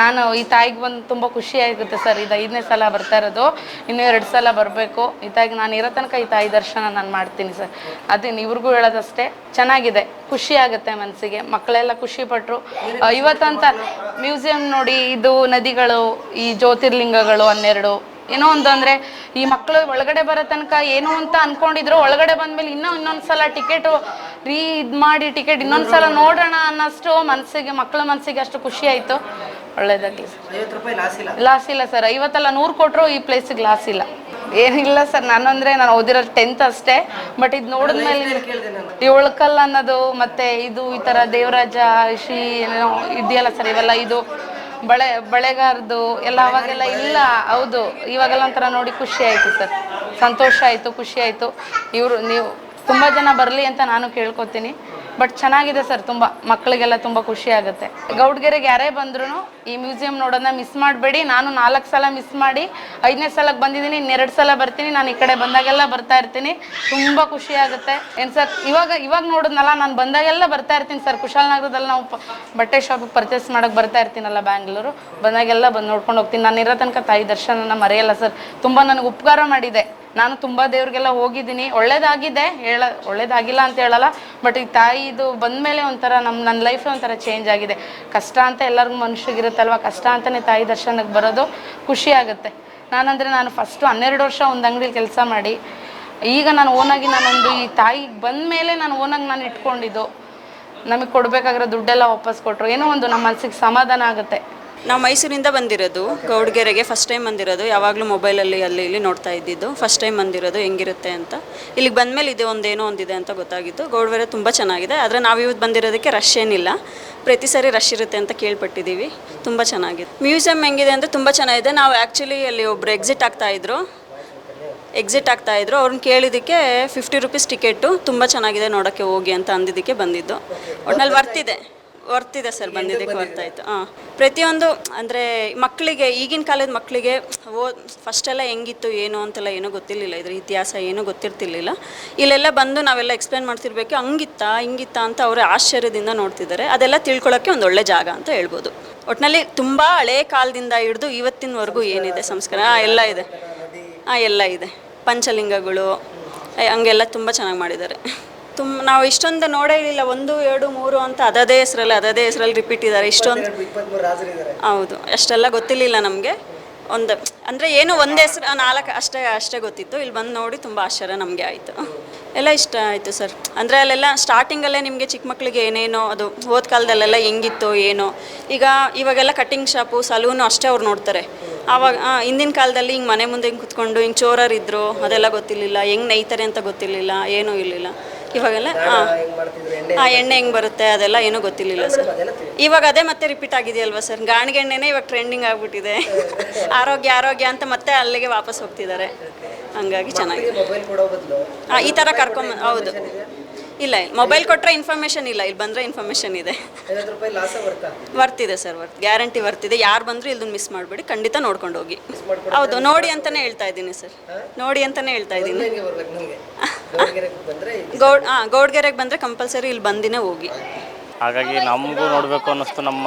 ನಾನು ಈ ತಾಯಿಗೆ ಬಂದು ತುಂಬ ಖುಷಿ ಆಗುತ್ತೆ ಸರ್. ಇದು ಐದನೇ ಸಲ ಬರ್ತಾ ಇರೋದು. ಇನ್ನೂ ಎರಡು ಸಲ ಬರಬೇಕು. ಈ ತಾಯಿಗೆ ನಾನು ಇರೋ ತನಕ ಈ ತಾಯಿ ದರ್ಶನ ನಾನು ಮಾಡ್ತೀನಿ ಸರ್. ಅದನ್ನು ಇವ್ರಿಗೂ ಹೇಳೋದಷ್ಟೇ. ಚೆನ್ನಾಗಿದೆ. ಖುಷಿ ಆಗುತ್ತೆ ಮನಸ್ಸಿಗೆ ಮಕ್ಕಳೆಲ್ಲ ಖುಷಿ ಪಟ್ಟರು ಇವತ್ತಂತ ಮ್ಯೂಸಿಯಂ ನೋಡಿ ಇದು ನದಿಗಳು ಈ ಜ್ಯೋತಿರ್ಲಿಂಗಗಳು ಹನ್ನೆರಡು. ಏನೋ ಒಂದು ಅಂದರೆ ಈ ಮಕ್ಕಳು ಒಳಗಡೆ ಬರೋ ತನಕ ಏನೋ ಅಂತ ಅನ್ಕೊಂಡಿದ್ರು ಒಳಗಡೆ ಬಂದ್ಮೇಲೆ ಇನ್ನೂ ಇನ್ನೊಂದ್ಸಲ ಸಲ ಟಿಕೆಟು ರೀ ಇದು ಮಾಡಿ ಟಿಕೆಟ್ ಇನ್ನೊಂದ್ಸಲ ನೋಡೋಣ ಅನ್ನಷ್ಟು ಮನಸ್ಸಿಗೆ ಮಕ್ಕಳ ಮನಸ್ಸಿಗೆ ಅಷ್ಟು ಖುಷಿ ಆಯಿತು. ಒಳ್ಳೇದಾಗಲಿ ಸರ್. ಲಾಸ್ ಇಲ್ಲ? ಸರ್. ಐವತ್ತಲ್ಲ ನೂರು ಕೊಟ್ಟರು ಈ ಪ್ಲೇಸಿಗೆ ಲಾಸ್ ಇಲ್ಲ. ಏನಿಲ್ಲ ಸರ್. ನಾನು ಅಂದರೆ ನಾನು ಓದಿರೋ ಟೆಂತ್ ಅಷ್ಟೇ. ಬಟ್ ಇದು ನೋಡಿದ್ಮೇಲೆ ಈ ಉಳ್ಕಲ್ ಅನ್ನೋದು ಮತ್ತೆ ಇದು ಈ ಥರ ದೇವರಾಜ ಶ್ರೀ ಏನೋ ಇದೆಯಲ್ಲ ಸರ್ ಇವೆಲ್ಲ ಇದು. ಬಳೆ ಬಳೆಗಾರದು ಎಲ್ಲ ಅವಾಗೆಲ್ಲ ಇಲ್ಲ. ಹೌದು ಇವಾಗೆಲ್ಲ ಒಂಥರ ನೋಡಿ ಖುಷಿ ಆಯಿತು ಸರ್. ಸಂತೋಷ ಆಯಿತು ಖುಷಿ ಆಯಿತು. ಇವರು ನೀವು ತುಂಬ ಜನ ಬರಲಿ ಅಂತ ನಾನು ಕೇಳ್ಕೊತೀನಿ. ಬಟ್ ಚೆನ್ನಾಗಿದೆ ಸರ್ ತುಂಬ. ಮಕ್ಕಳಿಗೆಲ್ಲ ತುಂಬ ಖುಷಿ ಆಗುತ್ತೆ. ಗೌಡ್ಗೆರೆಗೆ ಯಾರೇ ಬಂದ್ರು ಈ ಮ್ಯೂಸಿಯಂ ನೋಡೋದನ್ನ ಮಿಸ್ ಮಾಡಬೇಡಿ. ನಾನು ನಾಲ್ಕು ಸಲ ಮಿಸ್ ಮಾಡಿ, ಐದನೇ ಸಲಕ್ಕೆ ಬಂದಿದ್ದೀನಿ, ಇನ್ನೆರಡು ಸಲ ಬರ್ತೀನಿ, ನಾನು ಈ ಕಡೆ ಬಂದಾಗೆಲ್ಲ ಬರ್ತಾ ಇರ್ತೀನಿ. ತುಂಬ ಖುಷಿ ಆಗುತ್ತೆ. ಏನು ಸರ್ ಇವಾಗ ಇವಾಗ ನೋಡಿದ್ನಲ್ಲ, ನಾನು ಬಂದಾಗೆಲ್ಲ ಬರ್ತಾ ಇರ್ತೀನಿ ಸರ್ ಕುಶಾಲನಗರದಲ್ಲಿ ನಾವು ಬಟ್ಟೆ ಶಾಪಿಗೆ ಪರ್ಚೇಸ್ ಮಾಡೋಕ್ಕೆ ಬರ್ತಾ ಇರ್ತೀನಲ್ಲ ಬ್ಯಾಂಗ್ಳೂರು, ಬಂದಾಗೆಲ್ಲ ಬಂದು ನೋಡ್ಕೊಂಡು ಹೋಗ್ತೀನಿ. ನಾನು ಇರೋ ತನಕ ತಾಯಿ ದರ್ಶನನ ಮರೆಯಲ್ಲ ಸರ್ ತುಂಬ ನನಗೆ ಉಪಕಾರ ಮಾಡಿದೆ. ನಾನು ತುಂಬ ದೇವ್ರಿಗೆಲ್ಲ ಹೋಗಿದ್ದೀನಿ. ಒಳ್ಳೇದಾಗಿದೆ ಹೇಳ, ಒಳ್ಳೇದಾಗಿಲ್ಲ ಅಂತ ಹೇಳಲ್ಲ ಬಟ್ ಈ ತಾಯಿದು ಬಂದಮೇಲೆ ಒಂಥರ ನಮ್ಮ ನನ್ನ ಲೈಫೇ ಒಂಥರ ಚೇಂಜ್ ಆಗಿದೆ. ಕಷ್ಟ ಅಂತ ಎಲ್ಲರಿಗೂ ಮನುಷ್ಯಗಿರುತ್ತಲ್ವ ಕಷ್ಟ ಅಂತಲೇ ತಾಯಿ ದರ್ಶನಕ್ಕೆ ಬರೋದು ಖುಷಿ ಆಗುತ್ತೆ. ನಾನಂದರೆ ನಾನು ಫಸ್ಟು ಹನ್ನೆರಡು ವರ್ಷ ಒಂದು ಅಂಗಡಿಲಿ ಕೆಲಸ ಮಾಡಿ, ಈಗ ನಾನು ಓನಾಗಿ ನಾನೊಂದು ಈ ತಾಯಿಗೆ ಬಂದ ಮೇಲೆ ನಾನು ಓನಾಗಿ ನಾನು ಇಟ್ಕೊಂಡಿದ್ದು. ನಮಗೆ ಕೊಡಬೇಕಾಗಿರೋ ದುಡ್ಡೆಲ್ಲ ವಾಪಸ್ ಕೊಟ್ಟರು ಏನೋ ಒಂದು ನಮ್ಮ ಮನಸ್ಸಿಗೆ ಸಮಾಧಾನ ಆಗುತ್ತೆ. ನಾವು ಮೈಸೂರಿಂದ ಬಂದಿರೋದು, ಗೌಡ್ಗೆರೆಗೆ ಫಸ್ಟ್ ಟೈಮ್ ಬಂದಿರೋದು, ಯಾವಾಗಲೂ ಮೊಬೈಲಲ್ಲಿ ಅಲ್ಲಿ ಇಲ್ಲಿ ನೋಡ್ತಾ ಇದ್ದಿದ್ದು. ಫಸ್ಟ್ ಟೈಮ್ ಬಂದಿರೋದು ಹೆಂಗಿರುತ್ತೆ ಅಂತ. ಇಲ್ಲಿಗೆ ಬಂದಮೇಲೆ ಇದೆ ಒಂದೇನೋ ಒಂದಿದೆ ಅಂತ ಗೊತ್ತಾಗಿತ್ತು. ಗೌಡ್ಗೆರೆ ತುಂಬ ಚೆನ್ನಾಗಿದೆ. ಆದರೆ ನಾವು ಇವತ್ತು ಬಂದಿರೋದಕ್ಕೆ ರಶ್ ಏನಿಲ್ಲ. ಪ್ರತಿ ಸಾರಿ ರಶ್ ಇರುತ್ತೆ ಅಂತ ಕೇಳ್ಪಟ್ಟಿದ್ದೀವಿ. ತುಂಬ ಚೆನ್ನಾಗಿದೆ ಮ್ಯೂಸಿಯಂ ಹೆಂಗಿದೆ ಅಂದರೆ ತುಂಬ ಚೆನ್ನಾಗಿದೆ. ನಾವು ಆ್ಯಕ್ಚುಲಿ ಅಲ್ಲಿ ಒಬ್ಬರು ಎಕ್ಸಿಟ್ ಆಗ್ತಾಯಿದ್ರು ಎಕ್ಸಿಟ್ ಆಗ್ತಾಯಿದ್ರು ಅವ್ರನ್ನ ಕೇಳಿದ್ದಕ್ಕೆ ಫಿಫ್ಟಿ ರುಪೀಸ್ ಟಿಕೆಟು ತುಂಬ ಚೆನ್ನಾಗಿದೆ ನೋಡೋಕ್ಕೆ ಹೋಗಿ ಅಂತ ಅಂದಿದ್ದಕ್ಕೆ ಬಂದಿದ್ದು. ಒಟ್ನಲ್ಲಿ ವರ್ತಿದೆ ವರ್ತಿದೆ ಸರ್ ಬಂದಿದ್ದಕ್ಕೆ ವರ್ತಾಯಿತು. ಹಾಂ ಪ್ರತಿಯೊಂದು ಅಂದರೆ ಮಕ್ಕಳಿಗೆ ಈಗಿನ ಕಾಲದ ಮಕ್ಕಳಿಗೆ ಓ ಫಸ್ಟೆಲ್ಲ ಹೆಂಗಿತ್ತು ಏನು ಅಂತೆಲ್ಲ ಏನೂ ಗೊತ್ತಿರಲಿಲ್ಲ. ಇದ್ರ ಇತಿಹಾಸ ಏನೂ ಗೊತ್ತಿರ್ತಿರ್ಲಿಲ್ಲ. ಇಲ್ಲೆಲ್ಲ ಬಂದು ನಾವೆಲ್ಲ ಎಕ್ಸ್ಪ್ಲೇನ್ ಮಾಡ್ತಿರ್ಬೇಕು ಹಂಗಿತ್ತಾ ಹಿಂಗಿತ್ತಾ ಅಂತ ಅವರು ಆಶ್ಚರ್ಯದಿಂದ ನೋಡ್ತಿದ್ದಾರೆ. ಅದೆಲ್ಲ ತಿಳ್ಕೊಳ್ಳೋಕೆ ಒಂದು ಒಳ್ಳೆ ಜಾಗ ಅಂತ ಹೇಳ್ಬೋದು. ಒಟ್ಟಿನಲ್ಲಿ ತುಂಬ ಹಳೇ ಕಾಲದಿಂದ ಹಿಡಿದು ಇವತ್ತಿನವರೆಗೂ ಏನಿದೆ ಸಂಸ್ಕಾರ? ಹಾ ಎಲ್ಲ ಇದೆ. ಹಾಂ ಎಲ್ಲ ಇದೆ. ಪಂಚಲಿಂಗಗಳು ಹಂಗೆಲ್ಲ ತುಂಬ ಚೆನ್ನಾಗಿ ಮಾಡಿದ್ದಾರೆ. ತುಂಬ ನಾವು ಇಷ್ಟೊಂದು ನೋಡೇ ಇಲ್ಲ ಒಂದು ಎರಡು ಮೂರು ಅಂತ ಅದದೇ ಹೆಸರಲ್ಲಿ ಅದದೇ ಹೆಸರಲ್ಲಿ ರಿಪೀಟ್ ಇದ್ದಾರೆ. ಇಷ್ಟೊಂದು ಹೌದು ಅಷ್ಟೆಲ್ಲ ಗೊತ್ತಿರಲಿಲ್ಲ ನಮಗೆ. ಒಂದು ಅಂದರೆ ಏನು ಒಂದೇ ಹೆಸರು ನಾಲ್ಕು ಅಷ್ಟೇ ಅಷ್ಟೇ ಗೊತ್ತಿತ್ತು. ಇಲ್ಲಿ ಬಂದು ನೋಡಿ ತುಂಬ ಆಶ್ಚರ್ಯ ನಮಗೆ ಆಯಿತು. ಎಲ್ಲ ಇಷ್ಟ ಆಯಿತು ಸರ್. ಅಂದರೆ ಅಲ್ಲೆಲ್ಲ ಸ್ಟಾರ್ಟಿಂಗಲ್ಲೇ ನಿಮಗೆ ಚಿಕ್ಕ ಮಕ್ಕಳಿಗೆ ಏನೇನೋ ಅದು ಹೋದ ಕಾಲದಲ್ಲೆಲ್ಲ ಹೆಂಗಿತ್ತು ಏನೋ. ಈಗ ಇವಾಗೆಲ್ಲ ಕಟ್ಟಿಂಗ್ ಶಾಪು ಸಲೂನು ಅಷ್ಟೇ ಅವ್ರು ನೋಡ್ತಾರೆ. ಆವಾಗ ಹಿಂದಿನ ಕಾಲದಲ್ಲಿ ಹಿಂಗೆ ಮನೆ ಮುಂದೆ ಹಿಂಗೆ ಕುತ್ಕೊಂಡು ಹಿಂಗೆ ಚೋರರಿದ್ದರು ಅದೆಲ್ಲ ಗೊತ್ತಿರಲಿಲ್ಲ. ಹೆಂಗೆ ನೈತಾರೆ ಅಂತ ಗೊತ್ತಿರಲಿಲ್ಲ ಏನೂ ಇರಲಿಲ್ಲ. ಇವಾಗೆಲ್ಲ ಹಾಂ ಆ ಎಣ್ಣೆ ಹೆಂಗೆ ಬರುತ್ತೆ ಅದೆಲ್ಲ ಏನೂ ಗೊತ್ತಿರಲಿಲ್ಲ ಸರ್. ಇವಾಗ ಅದೇ ಮತ್ತೆ ರಿಪೀಟ್ ಆಗಿದೆಯಲ್ವಾ ಸರ್? ಗಾಣಿಗೆ ಎಣ್ಣೆನೇ ಇವಾಗ ಟ್ರೆಂಡಿಂಗ್ ಆಗಿಬಿಟ್ಟಿದೆ. ಆರೋಗ್ಯ ಆರೋಗ್ಯ ಅಂತ ಮತ್ತೆ ಅಲ್ಲಿಗೆ ವಾಪಸ್ ಹೋಗ್ತಿದ್ದಾರೆ. ಹಂಗಾಗಿ ಚೆನ್ನಾಗಿ ಹಾಂ ಈ ಥರ ಕರ್ಕೊಂಬ ಹೌದು. ಇಲ್ಲ ಇಲ್ಲ. ಮೊಬೈಲ್ ಕೊಟ್ಟರೆ ಇನ್ಫಾರ್ಮೇಷನ್ ಇಲ್ಲ. ಇಲ್ಲಿ ಬಂದರೆ ಇನ್ಫಾರ್ಮೇಷನ್ ಇದೆ. ವರ್ತಿದೆ ಸರ್ ವರ್ತ್ ಗ್ಯಾರಂಟಿ ವರ್ತಿದೆ. ಯಾರು ಬಂದರೂ ಇದನ್ನ ಮಿಸ್ ಮಾಡಬೇಡಿ. ಖಂಡಿತ ನೋಡ್ಕೊಂಡು ಹೋಗಿ. ಹೌದು ನೋಡಿ ಅಂತಲೇ ಹೇಳ್ತಾ ಇದ್ದೀನಿ ಸರ್. ನೋಡಿ ಅಂತಲೇ ಹೇಳ್ತಾ ಇದ್ದೀನಿ. ಗೌಡ್ ಹಾಂ ಗೌಡ್ಗೆರೆಗೆ ಬಂದರೆ ಕಂಪಲ್ಸರಿ ಇಲ್ಲಿ ಬಂದಿನೇ ಹೋಗಿ. ಹಾಗಾಗಿ ನಮಗೂ ನೋಡಬೇಕು ಅನ್ನಿಸ್ತು ನಮ್ಮ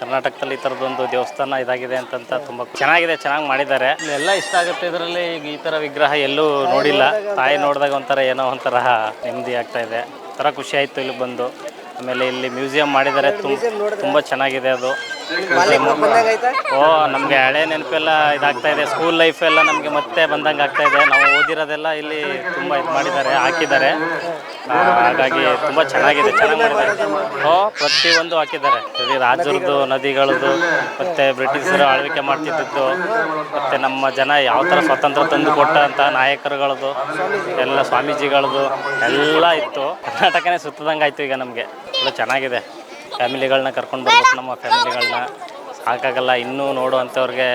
ಕರ್ನಾಟಕದಲ್ಲಿ ಈ ಥರದೊಂದು ದೇವಸ್ಥಾನ ಇದಾಗಿದೆ ಅಂತಂತ ತುಂಬ ಚೆನ್ನಾಗಿದೆ ಚೆನ್ನಾಗಿ ಮಾಡಿದ್ದಾರೆ. ಎಲ್ಲ ಇಷ್ಟ ಆಗುತ್ತೆ ಇದರಲ್ಲಿ ಈಗ ಈ ಥರ ವಿಗ್ರಹ ಎಲ್ಲೂ ನೋಡಿಲ್ಲ. ತಾಯಿ ನೋಡಿದಾಗ ಒಂಥರ ಏನೋ ಒಂಥರ ನೆಮ್ಮದಿ ಆಗ್ತಾ ಇದೆ. ಒಂಥರ ಖುಷಿ ಆಯಿತು ಇಲ್ಲಿ ಬಂದು. ಆಮೇಲೆ ಇಲ್ಲಿ ಮ್ಯೂಸಿಯಂ ಮಾಡಿದ್ದಾರೆ. ತುಂಬ ತುಂಬ ಚೆನ್ನಾಗಿದೆ ಅದು. ಓ ನಮಗೆ ಹಳೆ ನೆನಪೆಲ್ಲ ಇದಾಗ್ತಾ ಇದೆ. ಸ್ಕೂಲ್ ಲೈಫ್ ಎಲ್ಲ ನಮಗೆ ಮತ್ತೆ ಬಂದಂಗೆ ಆಗ್ತಾ ಇದೆ. ನಾವು ಓದಿರೋದೆಲ್ಲ ಇಲ್ಲಿ ತುಂಬಾ ಇದು ಮಾಡಿದ್ದಾರೆ ಹಾಕಿದ್ದಾರೆ. ಹಾಗಾಗಿ ತುಂಬಾ ಚೆನ್ನಾಗಿದೆ ಚೆನ್ನಾಗಿ ಮಾಡಿದ್ದಾರೆ. ಓ ಪ್ರತಿಯೊಂದು ಹಾಕಿದ್ದಾರೆ. ರಾಜರದ್ದು ನದಿಗಳದ್ದು ಮತ್ತೆ ಬ್ರಿಟಿಷರು ಆಳ್ವಿಕೆ ಮಾಡ್ತಿದ್ದದ್ದು ಮತ್ತೆ ನಮ್ಮ ಜನ ಯಾವ ತರ ಸ್ವಾತಂತ್ರ್ಯ ತಂದು ಕೊಟ್ಟಂಥ ನಾಯಕರುಗಳದ್ದು ಎಲ್ಲ ಸ್ವಾಮೀಜಿಗಳದ್ದು ಎಲ್ಲ ಇತ್ತು. ಕರ್ನಾಟಕನೇ ಸುತ್ತದಂಗೆ ಆಯ್ತು ಈಗ ನಮಗೆ. ಎಲ್ಲ ಚೆನ್ನಾಗಿದೆ. ಫ್ಯಾಮಿಲಿಗಳನ್ನ ಕರ್ಕೊಂಡು ಬರ್ಬೇಕು, ನಮ್ಮ ಫ್ಯಾಮಿಲಿಗಳನ್ನ ಸಾಕಾಗಲ್ಲ ಇನ್ನೂ ನೋಡುವಂಥವ್ರಿಗೆ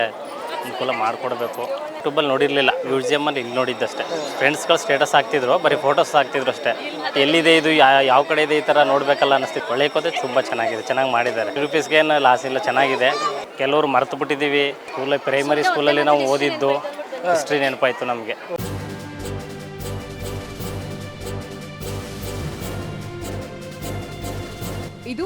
ಅನುಕೂಲ ಮಾಡಿಕೊಡ್ಬೇಕು. ಯೂಟ್ಯೂಬಲ್ಲಿ ನೋಡಿರಲಿಲ್ಲ ಮ್ಯೂಸಿಯಮಲ್ಲಿ ಇಲ್ಲಿ ನೋಡಿದ್ದಷ್ಟೇ. ಫ್ರೆಂಡ್ಸ್ಗಳು ಸ್ಟೇಟಸ್ ಹಾಕ್ತಿದ್ರು, ಬರೀ ಫೋಟೋಸ್ ಹಾಕ್ತಿದ್ರು ಅಷ್ಟೇ. ಎಲ್ಲಿದೆ ಇದು ಯಾವ ಕಡೆ ಇದೆ ಈ ಥರ ನೋಡಬೇಕಲ್ಲ ಅನ್ನಿಸ್ತಿತ್ತು. ಒಳ್ಳೆ ಕೋತೆ ತುಂಬ ಚೆನ್ನಾಗಿದೆ, ಚೆನ್ನಾಗಿ ಮಾಡಿದ್ದಾರೆ. ರುಪೀಸ್ಗೆ ಏನು ಲಾಸ್ ಇಲ್ಲ, ಚೆನ್ನಾಗಿದೆ. ಕೆಲವರು ಮರೆತು ಬಿಟ್ಟಿದ್ದೀವಿ. ಸ್ಕೂಲಲ್ಲಿ ಪ್ರೈಮರಿ ಸ್ಕೂಲಲ್ಲಿ ನಾವು ಓದಿದ್ದು ಹಿಸ್ಟ್ರಿ ನೆನಪಾಯಿತು ನಮಗೆ. ಇದು